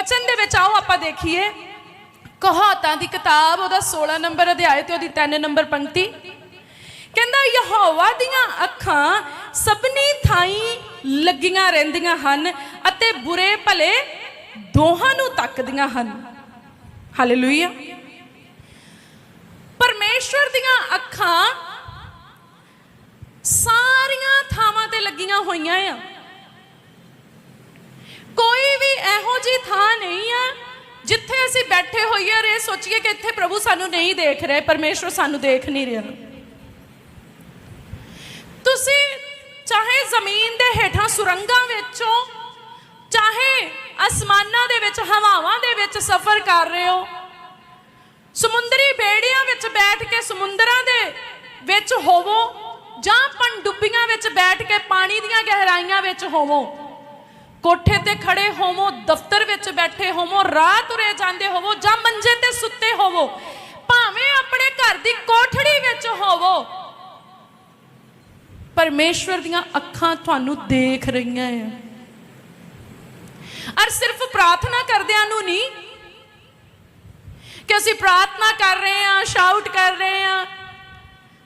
ਵਚਨ ਦੇ ਵਿੱਚ ਆਓ, ਆਪਾਂ ਦੇਖੀਏ। ਕਹਾਤਾਂ ਦੀ ਕਿਤਾਬ, ਉਹਦਾ 16 ਨੰਬਰ ਅਧਿਆਇ ਤੇ ਉਹਦੀ 3 ਨੰਬਰ ਪੰਕਤੀ। ਕਹਿੰਦਾ, ਯਹੋਵਾ ਦੀਆਂ ਅੱਖਾਂ ਸਭਨੀ ਥਾਈਂ ਲੱਗੀਆਂ ਰਹਿੰਦੀਆਂ ਹਨ ਅਤੇ ਬੁਰੇ ਭਲੇ ਦੋਹਾਂ ਨੂੰ ਤੱਕਦੀਆਂ ਹਨ। ਹਾਲੇਲੂਇਆ ਪਰਮੇਸ਼ਵਰ ਦੀਆਂ ਅੱਖਾਂ ਸਾਰੀਆਂ ਥਾਵਾਂ ਤੇ ਲੱਗੀਆਂ ਹੋਈਆਂ ਆ। ਕੋਈ ਵੀ ਇਹੋ ਜੀ ਥਾਂ ਨਹੀਂ ਆ ਜਿੱਥੇ ਅਸੀਂ ਬੈਠੇ ਹੋਈਏ ਔਰ ਇਹ ਸੋਚੀਏ ਕਿ ਇੱਥੇ ਪ੍ਰਭੂ ਸਾਨੂੰ ਨਹੀਂ ਦੇਖ ਰਹੇ, ਪਰਮੇਸ਼ਵਰ ਸਾਨੂੰ ਦੇਖ ਨਹੀਂ ਰਿਹਾ। ਤੁਸੀਂ ਚਾਹੇ ਜ਼ਮੀਨ ਦੇ ਹੇਠਾਂ ਸੁਰੰਗਾਂ ਵਿੱਚੋਂ, ਚਾਹੇ ਅਸਮਾਨਾਂ ਦੇ ਵਿੱਚ, ਹਵਾਵਾਂ ਦੇ ਵਿੱਚ ਸਫ਼ਰ ਕਰ ਰਹੇ ਹੋ, ਸਮੁੰਦਰੀ ਬੇੜੀਆਂ ਵਿੱਚ ਬੈਠ ਕੇ ਸਮੁੰਦਰਾਂ ਦੇ ਵਿੱਚ ਹੋਵੋ ਜਾਂ ਪਣਡੁੱਬੀਆਂ ਵਿੱਚ ਬੈਠ ਕੇ ਪਾਣੀ ਦੀਆਂ ਗਹਿਰਾਈਆਂ ਵਿੱਚ ਹੋਵੋ ਕੋਠੇ ਤੇ ਖੜੇ ਹੋਵੋ, ਦਫ਼ਤਰ ਵਿੱਚ ਬੈਠੇ ਹੋਵੋ, ਰਾਹ ਤੁਰੇ ਜਾਂਦੇ ਹੋਵੋ ਜਾਂ ਮੰਜੇ ਤੇ ਸੁੱਤੇ ਹੋਵੋ, ਭਾਵੇਂ ਆਪਣੇ ਘਰ ਦੀ ਕੋਠੜੀ ਵਿੱਚ ਹੋਵੋ। ਪਰਮੇਸ਼ਵਰ ਦੀਆਂ ਅੱਖਾਂ ਤੁਹਾਨੂੰ ਦੇਖ ਰਹੀਆਂ ਆ ਔਰ ਸਿਰਫ ਪ੍ਰਾਰਥਨਾ ਕਰਦਿਆਂ ਨੂੰ ਨਹੀਂ, ਕਿ ਅਸੀਂ ਪ੍ਰਾਰਥਨਾ ਕਰ ਰਹੇ ਹਾਂ ਸ਼ਾਊਟ ਕਰ ਰਹੇ ਹਾਂ।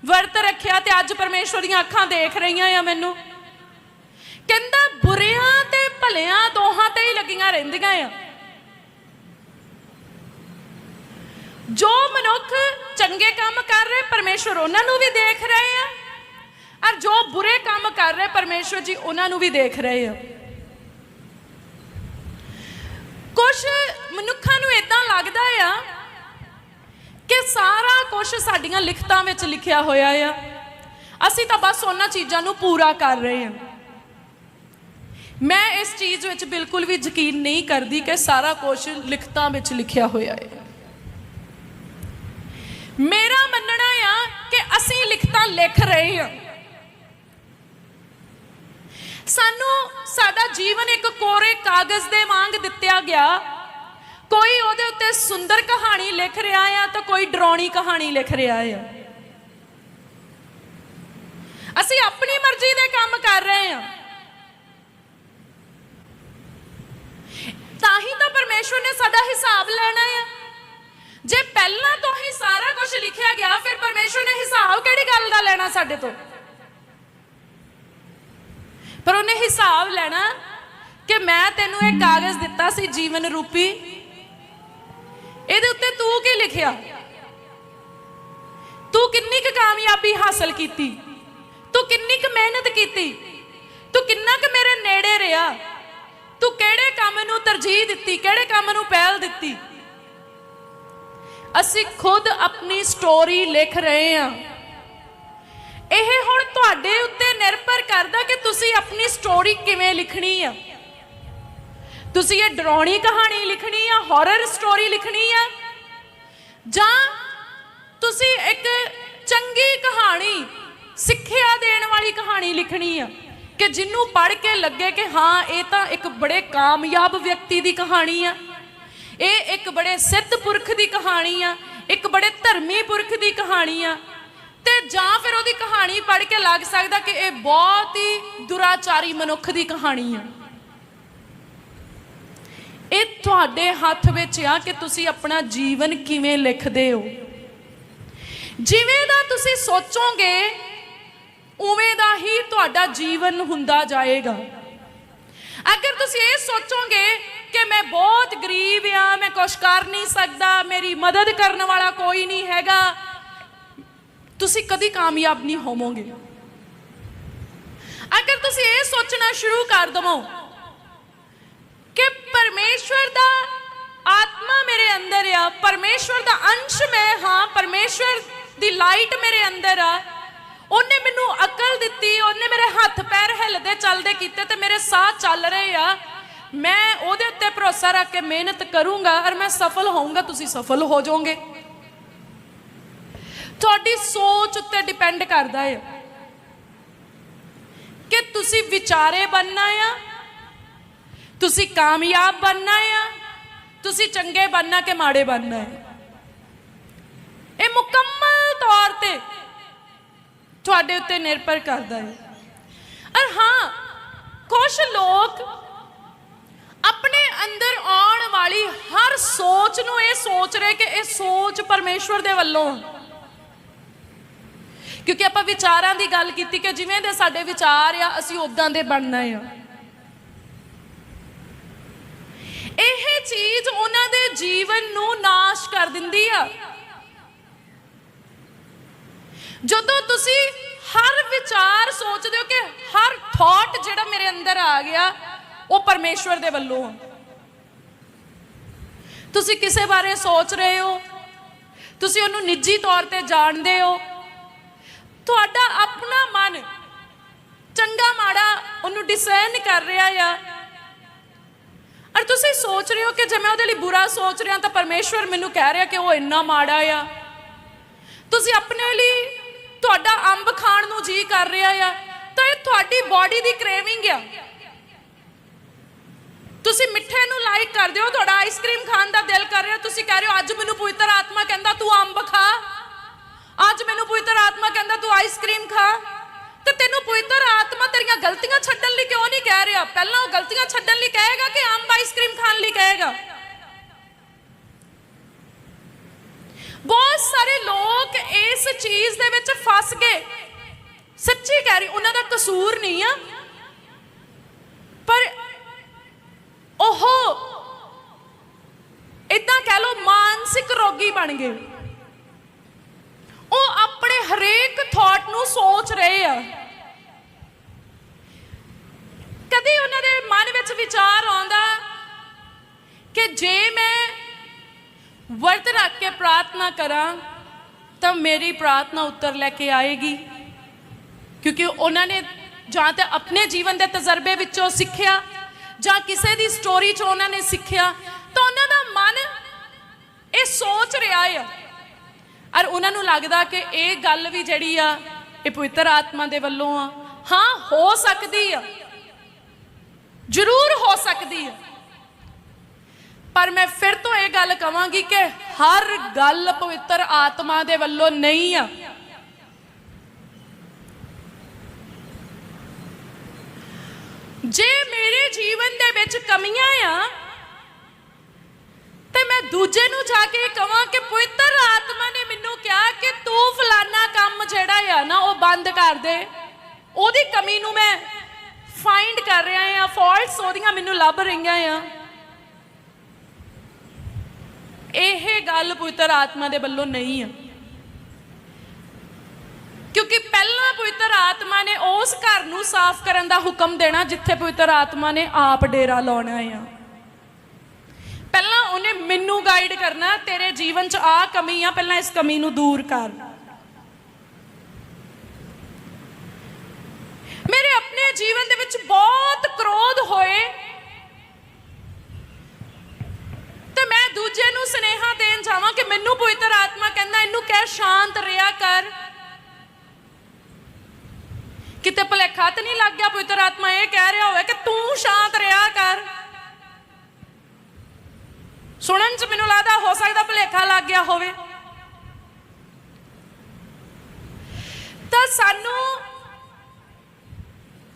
ਵਰਤ ਰੱਖਿਆ ਤੇ ਅੱਜ ਪਰਮੇਸ਼ਵਰ ਦੀਆਂ ਅੱਖਾਂ ਦੇਖ ਰਹੀਆਂ ਆ ਮੈਨੂੰ। ਕਹਿੰਦਾ ਬੁਰਿਆਂ ਤੇ ਭਲਿਆਂ ਦੋਹਾਂ ਤੇ ਹੀ ਲੱਗੀਆਂ ਰਹਿੰਦੀਆਂ ਆ। ਜੋ ਮਨੁੱਖ ਚੰਗੇ ਕੰਮ ਕਰ ਰਹੇ, ਪਰਮੇਸ਼ਵਰ ਉਹਨਾਂ ਨੂੰ ਵੀ ਦੇਖ ਰਹੇ ਆ। ਔਰ ਜੋ ਬੁਰੇ ਕੰਮ ਕਰ ਰਹੇ, ਪਰਮੇਸ਼ਵਰ ਜੀ ਉਹਨਾਂ ਨੂੰ ਵੀ ਦੇਖ ਰਹੇ ਆ। ਕੁਝ ਮਨੁੱਖਾਂ ਨੂੰ ਇਦਾਂ ਲੱਗਦਾ ਆ ਕਿ ਸਾਰਾ ਕੁਝ ਸਾਡੀਆਂ ਲਿਖਤਾਂ ਵਿੱਚ ਲਿਖਿਆ ਹੋਇਆ ਆ। ਅਸੀਂ ਤਾਂ ਬਸ ਉਹਨਾਂ ਚੀਜ਼ਾਂ ਨੂੰ ਪੂਰਾ ਕਰ ਰਹੇ ਹਾਂ ਮੈਂ ਇਸ ਚੀਜ਼ ਵਿੱਚ ਬਿਲਕੁਲ ਵੀ ਯਕੀਨ ਨਹੀਂ ਕਰਦੀ ਕਿ ਸਾਰਾ ਕੁਝ ਲਿਖਤਾਂ ਵਿੱਚ ਲਿਖਿਆ ਹੋਇਆ ਹੈ। ਮੇਰਾ ਮੰਨਣਾ ਆ ਕਿ ਅਸੀਂ ਲਿਖਤਾਂ ਲਿਖ ਰਹੇ ਹਾਂ। ਸਾਨੂੰ ਸਾਡਾ ਜੀਵਨ ਇੱਕ ਕੋਰੇ ਕਾਗਜ਼ ਦੇ ਵਾਂਗ ਦਿੱਤਿਆ ਗਿਆ। ਕੋਈ ਉਹਦੇ ਉੱਤੇ ਸੁੰਦਰ ਕਹਾਣੀ ਲਿਖ ਰਿਹਾ ਆ ਤਾਂ ਕੋਈ ਡਰਾਉਣੀ ਕਹਾਣੀ ਲਿਖ ਰਿਹਾ ਆ। ਅਸੀਂ ਆਪਣੀ ਮਰਜ਼ੀ ਦੇ ਕੰਮ ਕਰ ਰਹੇ ਹਾਂ। ਤਾਂ ਹੀ ਤਾਂ ਪਰਮੇਸ਼ਵਰ ਨੇ ਸਾਡਾ ਹਿਸਾਬ ਲੈਣਾ ਆ। ਜੇ ਪਹਿਲਾਂ ਤੋਂ ਹੀ ਸਾਰਾ ਕੁਝ ਲਿਖਿਆ ਗਿਆ, ਫਿਰ ਪਰਮੇਸ਼ਵਰ ਨੇ ਹਿਸਾਬ ਕਿਹੜੀ ਗੱਲ ਦਾ ਲੈਣਾ ਸਾਡੇ ਤੋਂ? ਪਰ ਉਹਨੇ ਹਿਸਾਬ ਲੈਣਾ ਕਿ ਮੈਂ ਤੈਨੂੰ ਇਹ ਕਾਗਜ਼ ਦਿੱਤਾ ਸੀ ਜੀਵਨ ਰੂਪੀ। ਇਹਦੇ ਉੱਤੇ ਤੂੰ ਕੀ ਲਿਖਿਆ? ਤੂੰ ਕਿੰਨੀ ਕੁ ਕਾਮਯਾਬੀ ਹਾਸਲ ਕੀਤੀ? ਤੂੰ ਕਿੰਨੀ ਕੁ ਮਿਹਨਤ ਕੀਤੀ? ਤੂੰ ਕਿੰਨਾ ਕੁ ਮੇਰੇ ਨੇੜੇ ਰਿਹਾ? ਤੂੰ ਕਿਹੜੇ ਕੰਮ ਨੂੰ ਤਰਜੀਹ ਦਿੱਤੀ? ਕਿਹੜੇ ਕੰਮ ਨੂੰ ਪਹਿਲ ਦਿੱਤੀ? ਅਸੀਂ ਖੁਦ ਆਪਣੀ ਸਟੋਰੀ ਲਿਖ ਰਹੇ ਹਾਂ। ਇਹ ਹੁਣ ਤੁਹਾਡੇ ਉੱਤੇ ਨਿਰਭਰ ਕਰਦਾ ਕਿ ਤੁਸੀਂ ਆਪਣੀ ਸਟੋਰੀ ਕਿਵੇਂ ਲਿਖਣੀ ਆ। ਤੁਸੀਂ ਇਹ ਡਰਾਉਣੀ ਕਹਾਣੀ ਲਿਖਣੀ ਆ ਹਾਰਰ ਸਟੋਰੀ ਲਿਖਣੀ ਆ? ਜਾਂ ਤੁਸੀਂ ਇੱਕ ਚੰਗੀ ਕਹਾਣੀ ਸਿੱਖਿਆ ਦੇਣ ਵਾਲੀ ਕਹਾਣੀ ਲਿਖਣੀ ਆ? ਕਿ ਜਿਹਨੂੰ ਪੜ੍ਹ ਕੇ ਲੱਗੇ ਕਿ ਹਾਂ, ਇਹ ਤਾਂ ਇੱਕ ਬੜੇ ਕਾਮਯਾਬ ਵਿਅਕਤੀ ਦੀ ਕਹਾਣੀ ਆ। ਇਹ ਇੱਕ ਬੜੇ ਸਿੱਧ ਪੁਰਖ ਦੀ ਕਹਾਣੀ ਆ, ਇੱਕ ਬੜੇ ਧਰਮੀ ਪੁਰਖ ਦੀ ਕਹਾਣੀ ਆ। ਤੇ ਜਾਂ ਫਿਰ ਉਹਦੀ ਕਹਾਣੀ ਪੜ੍ਹ ਕੇ ਲੱਗ ਸਕਦਾ ਕਿ ਇਹ ਬਹੁਤ ਹੀ ਦੁਰਾਚਾਰੀ ਮਨੁੱਖ ਦੀ ਕਹਾਣੀ ਆ। ਇਹ ਤੁਹਾਡੇ ਹੱਥ ਵਿੱਚ ਆ ਕਿ ਤੁਸੀਂ ਆਪਣਾ ਜੀਵਨ ਕਿਵੇਂ ਲਿਖਦੇ ਹੋ। ਜਿਵੇਂ ਦਾ ਤੁਸੀਂ ਸੋਚੋਗੇ ਉਵੇਂ ਦਾ ਹੀ ਤੁਹਾਡਾ ਜੀਵਨ ਹੁੰਦਾ ਜਾਏਗਾ। ਅਗਰ ਤੁਸੀਂ ਇਹ ਸੋਚੋਗੇ ਕਿ ਮੈਂ ਬਹੁਤ ਗਰੀਬ ਆ, ਮੈਂ ਕੁਝ ਕਰ ਨਹੀਂ ਸਕਦਾ, ਮੇਰੀ ਮਦਦ ਕਰਨ ਵਾਲਾ ਕੋਈ ਨਹੀਂ ਹੈਗਾ, ਤੁਸੀਂ ਕਦੀ ਕਾਮਯਾਬ ਨਹੀਂ ਹੋਵੋਗੇ। ਅਗਰ ਤੁਸੀਂ ਇਹ ਸੋਚਣਾ ਸ਼ੁਰੂ ਕਰ ਦਵੋ ਕਿ ਪਰਮੇਸ਼ਵਰ ਦਾ ਆਤਮਾ ਮੇਰੇ ਅੰਦਰ ਆ, ਪਰਮੇਸ਼ਵਰ ਦਾ ਅੰਸ਼ ਮੈਂ ਹਾਂ, ਪਰਮੇਸ਼ਵਰ ਦੀ ਲਾਈਟ ਮੇਰੇ ਅੰਦਰ ਆ ਉਹਨੇ ਮੈਨੂੰ ਅਕਲ ਦਿੱਤੀ, ਉਹਨੇ ਮੇਰੇ ਹੱਥ ਪੈਰ ਹਿੱਲਦੇ ਚੱਲਦੇ ਕੀਤੇ ਤੇ ਮੇਰੇ ਸਾਹ ਚੱਲ ਰਹੇ ਆ। ਮੈਂ ਉਹਦੇ ਉੱਤੇ ਭਰੋਸਾ ਰੱਖ ਕੇ ਮਿਹਨਤ ਕਰੂੰਗਾ ਔਰ ਮੈਂ ਸਫਲ ਹੋਊਂਗਾ, ਤੁਸੀਂ ਸਫਲ ਹੋ ਜਾਓਗੇ। ਤੁਹਾਡੀ ਸੋਚ ਉੱਤੇ ਡਿਪੈਂਡ ਕਰਦਾ ਹੈ ਕਿ ਤੁਸੀਂ ਵਿਚਾਰੇ ਬਣਨਾ ਆ, ਤੁਸੀਂ ਕਾਮਯਾਬ ਬਣਨਾ ਆ, ਤੁਸੀਂ ਚੰਗੇ ਬਣਨਾ ਕਿ ਮਾੜੇ ਬਣਨਾ ਹੈ ਇਹ ਮੁਕੰਮਲ ਤੌਰ ਤੇ ਤੁਹਾਡੇ ਉੱਤੇ ਨਿਰਭਰ ਕਰਦਾ ਹੈ। ਔਰ ਹਾਂ ਕੁਝ ਲੋਕ ਆਪਣੇ ਅੰਦਰ ਆਉਣ ਵਾਲੀ ਹਰ ਸੋਚ ਨੂੰ ਇਹ ਸੋਚ ਰਹੇ ਕਿ ਇਹ ਸੋਚ ਪਰਮੇਸ਼ਵਰ ਦੇ ਵੱਲੋਂ ਕਿਉਂਕਿ ਆਪਾਂ ਵਿਚਾਰਾਂ ਦੀ ਗੱਲ ਕੀਤੀ ਕਿ ਜਿਵੇਂ ਦੇ ਸਾਡੇ ਵਿਚਾਰ ਆ, ਅਸੀਂ ਉਦਾਂ ਦੇ ਬਣਨਾ ਆ। ਇਹ ਚੀਜ਼ ਉਹਨਾਂ ਦੇ ਜੀਵਨ ਨੂੰ ਨਾਸ਼ ਕਰ ਦਿੰਦੀ ਆ। ਜਦੋਂ ਤੁਸੀਂ ਹਰ ਵਿਚਾਰ ਸੋਚਦੇ ਹੋ ਕਿ ਹਰ ਥਾਟ ਜਿਹੜਾ ਮੇਰੇ ਅੰਦਰ ਆ ਗਿਆ, ਉਹ ਪਰਮੇਸ਼ਵਰ ਦੇ ਵੱਲੋਂ ਆ। ਤੁਸੀਂ ਕਿਸੇ ਬਾਰੇ ਸੋਚ ਰਹੇ ਹੋ? ਤੁਸੀਂ ਉਹਨੂੰ ਨਿੱਜੀ ਤੌਰ ਤੇ ਜਾਣਦੇ ਹੋ? ਤੁਹਾਡਾ ਆਪਣਾ ਮਨ ਚੰਗਾ ਮਾੜਾ ਉਹਨੂੰ ਡਿਸਾਈਨ ਕਰ ਰਿਹਾ ਆ। ਔਰ ਤੁਸੀਂ ਸੋਚ ਰਹੇ ਹੋ ਕਿ ਜੇ ਮੈਂ ਉਹਦੇ ਲਈ ਬੁਰਾ ਸੋਚ ਰਿਹਾ ਤਾਂ ਪਰਮੇਸ਼ਵਰ ਮੈਨੂੰ ਕਹਿ ਰਿਹਾ ਕਿ ਉਹ ਇੰਨਾ ਮਾੜਾ ਆ। ਤੁਸੀਂ ਆਪਣੇ ਲਈ ਤੁਹਾਡਾ ਅੰਬ ਖਾਣ ਨੂੰ ਜੀ ਕਰ ਰਿਹਾ ਆ, ਤਾਂ ਇਹ ਤੁਹਾਡੀ ਬਾਡੀ ਦੀ ਕ੍ਰੇਵਿੰਗ ਆ। ਤੁਸੀਂ ਮਿੱਠੇ ਨੂੰ ਲਾਈਕ ਕਰਦੇ ਹੋ, ਤੁਹਾਡਾ ਆਈਸਕ੍ਰੀਮ ਖਾਣ ਦਾ ਦਿਲ ਕਰ ਰਿਹਾ, ਤੁਸੀਂ ਕਹਿ ਰਹੇ ਹੋ, ਅੱਜ ਮੈਨੂੰ ਪਵਿੱਤਰ ਆਤਮਾ ਕਹਿੰਦਾ ਤੂੰ ਅੰਬ ਖਾ। ਅੱਜ ਮੈਨੂੰ ਪਵਿੱਤਰ ਆਤਮਾ ਕਹਿੰਦਾ ਤੂੰ ਆਈਸਕ੍ਰੀਮ ਖਾ। ਤੇ ਤੈਨੂੰ ਪਵਿੱਤਰ ਆਤਮਾ ਤੇਰੀਆਂ ਗਲਤੀਆਂ ਛੱਡਣ ਲਈ ਕਿਉਂ ਨਹੀਂ ਕਹਿ ਰਿਹਾ? ਪਹਿਲਾਂ ਉਹ ਗਲਤੀਆਂ ਛੱਡਣ ਲਈ ਕਹੇਗਾ ਕਿ ਅੰਬ ਆਈਸਕ੍ਰੀਮ ਖਾਣ ਲਈ ਕਹੇਗਾ? ਬਹੁਤ ਸਾਰੇ ਲੋਕ ਇਸ ਚੀਜ਼ ਦੇ ਵਿੱਚ ਫਸ ਗਏ। ਸੱਚੀ ਕਹਿ ਰਹੀ, ਉਹਨਾਂ ਦਾ ਕਸੂਰ ਨਹੀਂ ਆ। ਪਰ ਉਹ ਇਦਾਂ ਕਹਿ ਲਓ, ਮਾਨਸਿਕ ਰੋਗੀ ਬਣ ਗਏ। ਉਹ ਆਪਣੇ ਹਰੇਕ ਥਾਟ ਨੂੰ ਸੋਚ ਰਹੇ ਆ। ਕਦੇ ਉਹਨਾਂ ਦੇ ਮਨ ਵਿੱਚ ਵਿਚਾਰ ਆਉਂਦਾ ਕਿ ਜੇ ਮੈਂ ਵਰਤ ਰੱਖ ਕੇ ਪ੍ਰਾਰਥਨਾ ਕਰਾਂ, ਤਾਂ ਮੇਰੀ ਪ੍ਰਾਰਥਨਾ ਉੱਤਰ ਲੈ ਕੇ ਆਏਗੀ। ਕਿਉਂਕਿ ਉਹਨਾਂ ਨੇ ਜਾਂ ਤਾਂ ਆਪਣੇ ਜੀਵਨ ਦੇ ਤਜਰਬੇ ਵਿੱਚੋਂ ਸਿੱਖਿਆ, ਜਾਂ ਕਿਸੇ ਦੀ ਸਟੋਰੀ ਚੋਂ ਉਹਨਾਂ ਨੇ ਸਿੱਖਿਆ, ਤਾਂ ਉਹਨਾਂ ਦਾ ਮਨ ਇਹ ਸੋਚ ਰਿਹਾ ਆ। ਔਰ ਉਹਨਾਂ ਨੂੰ ਲੱਗਦਾ ਕਿ ਇਹ ਗੱਲ ਵੀ ਜਿਹੜੀ ਆ, ਇਹ ਪਵਿੱਤਰ ਆਤਮਾ ਦੇ ਵੱਲੋਂ ਆ। ਹਾਂ, ਹੋ ਸਕਦੀ ਆ। ਜ਼ਰੂਰ ਹੋ ਸਕਦੀ ਆ। ਪਰ ਮੈਂ ਫਿਰ ਤੋਂ ਇਹ ਗੱਲ ਕਵਾਂਗੀ ਕਿ ਹਰ ਗੱਲ ਪਵਿੱਤਰ ਆਤਮਾ ਦੇ ਵੱਲੋਂ ਨਹੀਂ ਆ। ਜੇ ਮੇਰੇ ਜੀਵਨ ਦੇ ਵਿੱਚ ਕਮੀਆਂ ਆ, ਤੇ ਮੈਂ ਦੂਜੇ ਨੂੰ ਜਾ ਕੇ ਕਹਾਂ ਕਿ ਪਵਿੱਤਰ ਆਤਮਾ ਨੇ ਮੈਨੂੰ ਕਿਹਾ ਕਿ ਤੂੰ ਫਲਾਨਾ ਕੰਮ ਜਿਹੜਾ ਆ ਨਾ, ਉਹ ਬੰਦ ਕਰ ਦੇ। ਉਹਦੀ ਕਮੀ ਨੂੰ ਮੈਂ ਫਾਈਂਡ ਕਰ ਰਿਹਾ ਆ ਫਾਲਟਸ ਉਹਦੀਆਂ ਮੈਨੂੰ ਲੱਭ ਰਹੀਆਂ ਆ। ਇਹ ਗੱਲ ਪਵਿੱਤਰ ਆਤਮਾ ਦੇ ਵੱਲੋਂ ਨਹੀਂ ਆ। ਕਿਉਂਕਿ ਪਹਿਲਾਂ ਪਵਿੱਤਰ ਆਤਮਾ ਨੇ ਉਸ ਘਰ ਨੂੰ ਸਾਫ਼ ਕਰਨ ਦਾ ਹੁਕਮ ਦੇਣਾ ਜਿੱਥੇ ਪਵਿੱਤਰ ਆਤਮਾ ਨੇ ਆਪ ਡੇਰਾ ਲਾਉਣਾ ਆ। ਪਹਿਲਾਂ ਉਹਨੇ ਮੈਨੂੰ ਗਾਈਡ ਕਰਨਾ, ਤੇਰੇ ਜੀਵਨ 'ਚ ਆ ਕਮੀ ਆ, ਪਹਿਲਾਂ ਇਸ ਕਮੀ ਨੂੰ ਦੂਰ ਕਰ। ਮੇਰੇ ਆਪਣੇ ਜੀਵਨ ਦੇ ਵਿੱਚ ਬਹੁਤ ਕ੍ਰੋਧ ਹੋਏ। ਤੇ ਮੈਂ ਦੂਜੇ ਨੂੰ ਸਨੇਹਾ ਦੇਣ ਜਾਵਾਂ ਕਿ ਮੈਨੂੰ ਪਵਿੱਤਰ ਆਤਮਾ ਕਹਿੰਦਾ, ਇਹਨੂੰ ਕਹਿ, ਸ਼ਾਂਤ ਰਿਹਾ ਕਰ। ਕਿਤੇ ਭਲੇਖਾ ਤੇ ਨਹੀਂ ਲੱਗ ਗਿਆ ਪਵਿੱਤਰ ਆਤਮਾ ਇਹ ਕਹਿ ਰਿਹਾ ਹੋਵੇ ਕਿ ਤੂੰ ਸ਼ਾਂਤ ਰਿਹਾ ਕਰ? ਸੁਣਨ ਚ ਮੈਨੂੰ ਲੱਗਦਾ ਹੋ ਸਕਦਾ ਭਲੇਖਾ ਲੱਗ ਗਿਆ ਹੋਵੇ। ਤਾਂ ਸਾਨੂੰ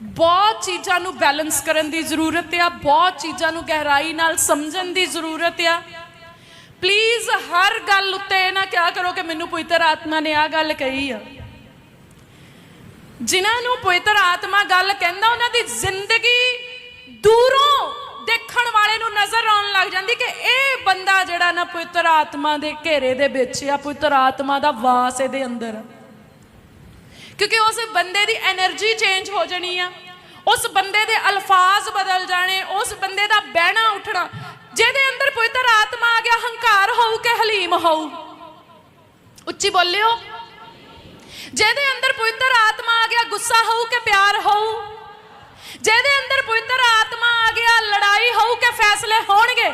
ਬਹੁਤ ਚੀਜ਼ਾਂ ਨੂੰ ਬੈਲੈਂਸ ਕਰਨ ਦੀ ਜ਼ਰੂਰਤ ਆ, ਬਹੁਤ ਚੀਜ਼ਾਂ ਨੂੰ ਗਹਿਰਾਈ ਨਾਲ ਸਮਝਣ ਦੀ ਜ਼ਰੂਰਤ ਆ ਪਲੀਜ਼ ਹਰ ਗੱਲ ਉੱਤੇ ਇਹ ਨਾ ਕਿਹਾ ਕਰੋ ਕਿ ਮੈਨੂੰ ਪਵਿੱਤਰ ਆਤਮਾ ਨੇ ਆ ਗੱਲ ਕਹੀ ਆ ਜਿਨ੍ਹਾਂ ਨੂੰ ਪਵਿੱਤਰ ਆਤਮਾ ਗੱਲ ਕਹਿੰਦਾ, ਉਹਨਾਂ ਦੀ ਜ਼ਿੰਦਗੀ ਦੂਰੋਂ ਦੇਖਣ ਵਾਲੇ ਨੂੰ ਨਜ਼ਰ ਆਉਣ ਲੱਗ ਜਾਂਦੀ ਕਿ ਇਹ ਬੰਦਾ ਜਿਹੜਾ ਨਾ ਪਵਿੱਤਰ ਆਤਮਾ ਦੇ ਘੇਰੇ ਦੇ ਵਿੱਚ ਆ, ਪਵਿੱਤਰ ਆਤਮਾ ਦਾ ਵਾਸ ਇਹਦੇ ਅੰਦਰ ਆ। ਕਿਉਂਕਿ ਉਸ ਬੰਦੇ ਦੀ એનર્ਜੀ ਚੇਂਜ ਹੋ ਜਾਣੀ ਆ। ਉਸ ਬੰਦੇ ਦੇ ਅਲਫਾਜ਼ ਬਦਲ ਜਾਣੇ, ਉਸ ਬੰਦੇ ਦਾ ਬਹਿਣਾ ਉੱਠਣਾ, ਜਿਹਦੇ ਅੰਦਰ ਪਵਿੱਤਰ ਆਤਮਾ ਆ ਗਿਆ, ਹੰਕਾਰ ਹੋਊ ਕਿ ਹਲੀਮ ਹੋਊ। ਉੱਚੀ ਬੋਲਿਓ। ਜਿਹਦੇ ਅੰਦਰ ਪਵਿੱਤਰ ਆਤਮਾ ਆ ਗਿਆ, ਗੁੱਸਾ ਹੋਊ ਕਿ ਪਿਆਰ ਹੋਊ। ਜਿਹਦੇ ਅੰਦਰ ਪਵਿੱਤਰ ਆਤਮਾ ਆ ਗਿਆ, ਲੜਾਈ ਹੋਊ ਕਿ ਫੈਸਲੇ ਹੋਣਗੇ।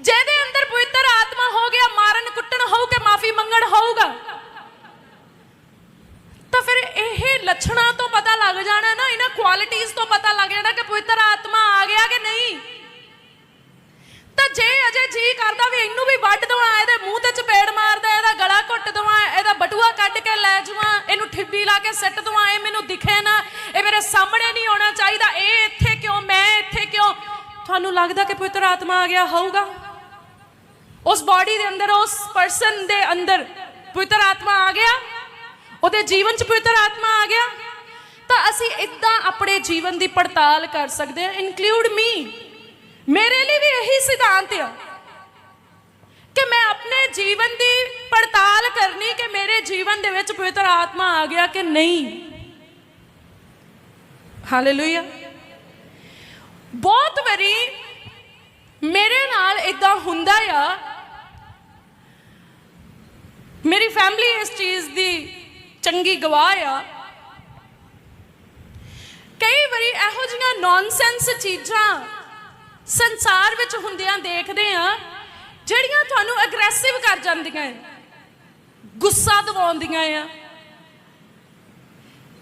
ਜਿਹਦੇ ਅੰਦਰ ਪਵਿੱਤਰ ਆਤਮਾ ਹੋ ਗਿਆ, ਮਾਰਨ ਕੁੱਟਣ ਹੋਊ ਕਿ ਮਾਫੀ ਮੰਗਣ ਹੋਊਗਾ। ਤਾਂ ਫਿਰ ਇਹ ਲੱਛਣਾਂ ਤੋਂ ਪਤਾ ਲੱਗ ਜਾਣਾ ਨਾ, ਇਹਨਾਂ ਕੁਆਲਿਟੀਆਂ ਤੋਂ ਪਤਾ ਲੱਗ ਜਾਣਾ ਕਿ ਪਵਿੱਤਰ ਆਤਮਾ ਆ ਗਿਆ ਕਿ ਨਹੀਂ। ਤਾਂ ਜੇ ਅਜੇ ਜੀ ਕਰਦਾ ਵੀ ਇਹਨੂੰ ਵੀ ਵੱਢ ਦਵਾਂ, ਇਹਦੇ ਮੂੰਹ ਤੇ ਚਪੇੜ ਮਾਰਦਾ, ਇਹਦਾ ਗਲਾ ਘੁੱਟ ਦਵਾਂ, ਇਹਦਾ ਬਟੂਆ ਕੱਢ ਕੇ ਲੈ ਜਾਵਾਂ ਇਹਨੂੰ ਠਿੱਬੀ ਲਾ ਕੇ ਸੱਟ ਦਵਾਂ, ਇਹ ਮੈਨੂੰ ਦਿਖੇ ਨਾ, ਇਹ ਮੇਰੇ ਸਾਹਮਣੇ ਨਹੀਂ ਆਉਣਾ ਚਾਹੀਦਾ, ਇਹ ਇੱਥੇ ਕਿਉਂ, ਮੈਂ ਇੱਥੇ ਕਿਉਂ? ਤੁਹਾਨੂੰ ਲੱਗਦਾ ਕਿ ਪਵਿੱਤਰ ਆਤਮਾ ਆ ਗਿਆ, ਹੋਊਗਾ? ਉਸ ਬਾਡੀ ਦੇ ਅੰਦਰ, ਉਸ ਪਰਸਨ ਦੇ ਅੰਦਰ ਪਵਿੱਤਰ ਆਤਮਾ ਆ ਗਿਆ? ਉਹਦੇ ਜੀਵਨ 'ਚ ਪਵਿੱਤਰ ਆਤਮਾ ਆ ਗਿਆ, ਤਾਂ ਅਸੀਂ ਇਦਾਂ ਆਪਣੇ ਜੀਵਨ ਦੀ ਪੜਤਾਲ ਕਰ ਸਕਦੇ ਹਾਂ ਇਨਕਲੂਡ ਮੀ ਮੇਰੇ ਲਈ ਵੀ ਇਹੀ ਸਿਧਾਂਤ ਆ ਕਿ ਮੈਂ ਆਪਣੇ ਜੀਵਨ ਦੀ ਪੜਤਾਲ ਕਰਨੀ ਕਿ ਮੇਰੇ ਜੀਵਨ ਦੇ ਵਿੱਚ ਪਵਿੱਤਰ ਆਤਮਾ ਆ ਗਿਆ ਕਿ ਨਹੀਂ। ਹਾਲੇਲੂਇਆ ਬਹੁਤ ਵਾਰੀ ਮੇਰੇ ਨਾਲ ਇਦਾਂ ਹੁੰਦਾ ਆ। ਮੇਰੀ ਫੈਮਿਲੀ ਇਸ ਚੀਜ਼ ਦੀ ਚੰਗੀ ਗਵਾਹ ਆ। ਕਈ ਵਾਰੀ ਇਹੋ ਜਿਹੀਆਂ ਨੌਨਸੈਂਸ ਚੀਜ਼ਾਂ ਸੰਸਾਰ ਵਿੱਚ ਹੁੰਦਿਆਂ ਦੇਖਦੇ ਆ, ਜਿਹੜੀਆਂ ਤੁਹਾਨੂੰ ਅਗਰੈਸਿਵ ਕਰ ਜਾਂਦੀਆਂ ਗੁੱਸਾ ਦਿਵਾਉਂਦੀਆਂ ਆ।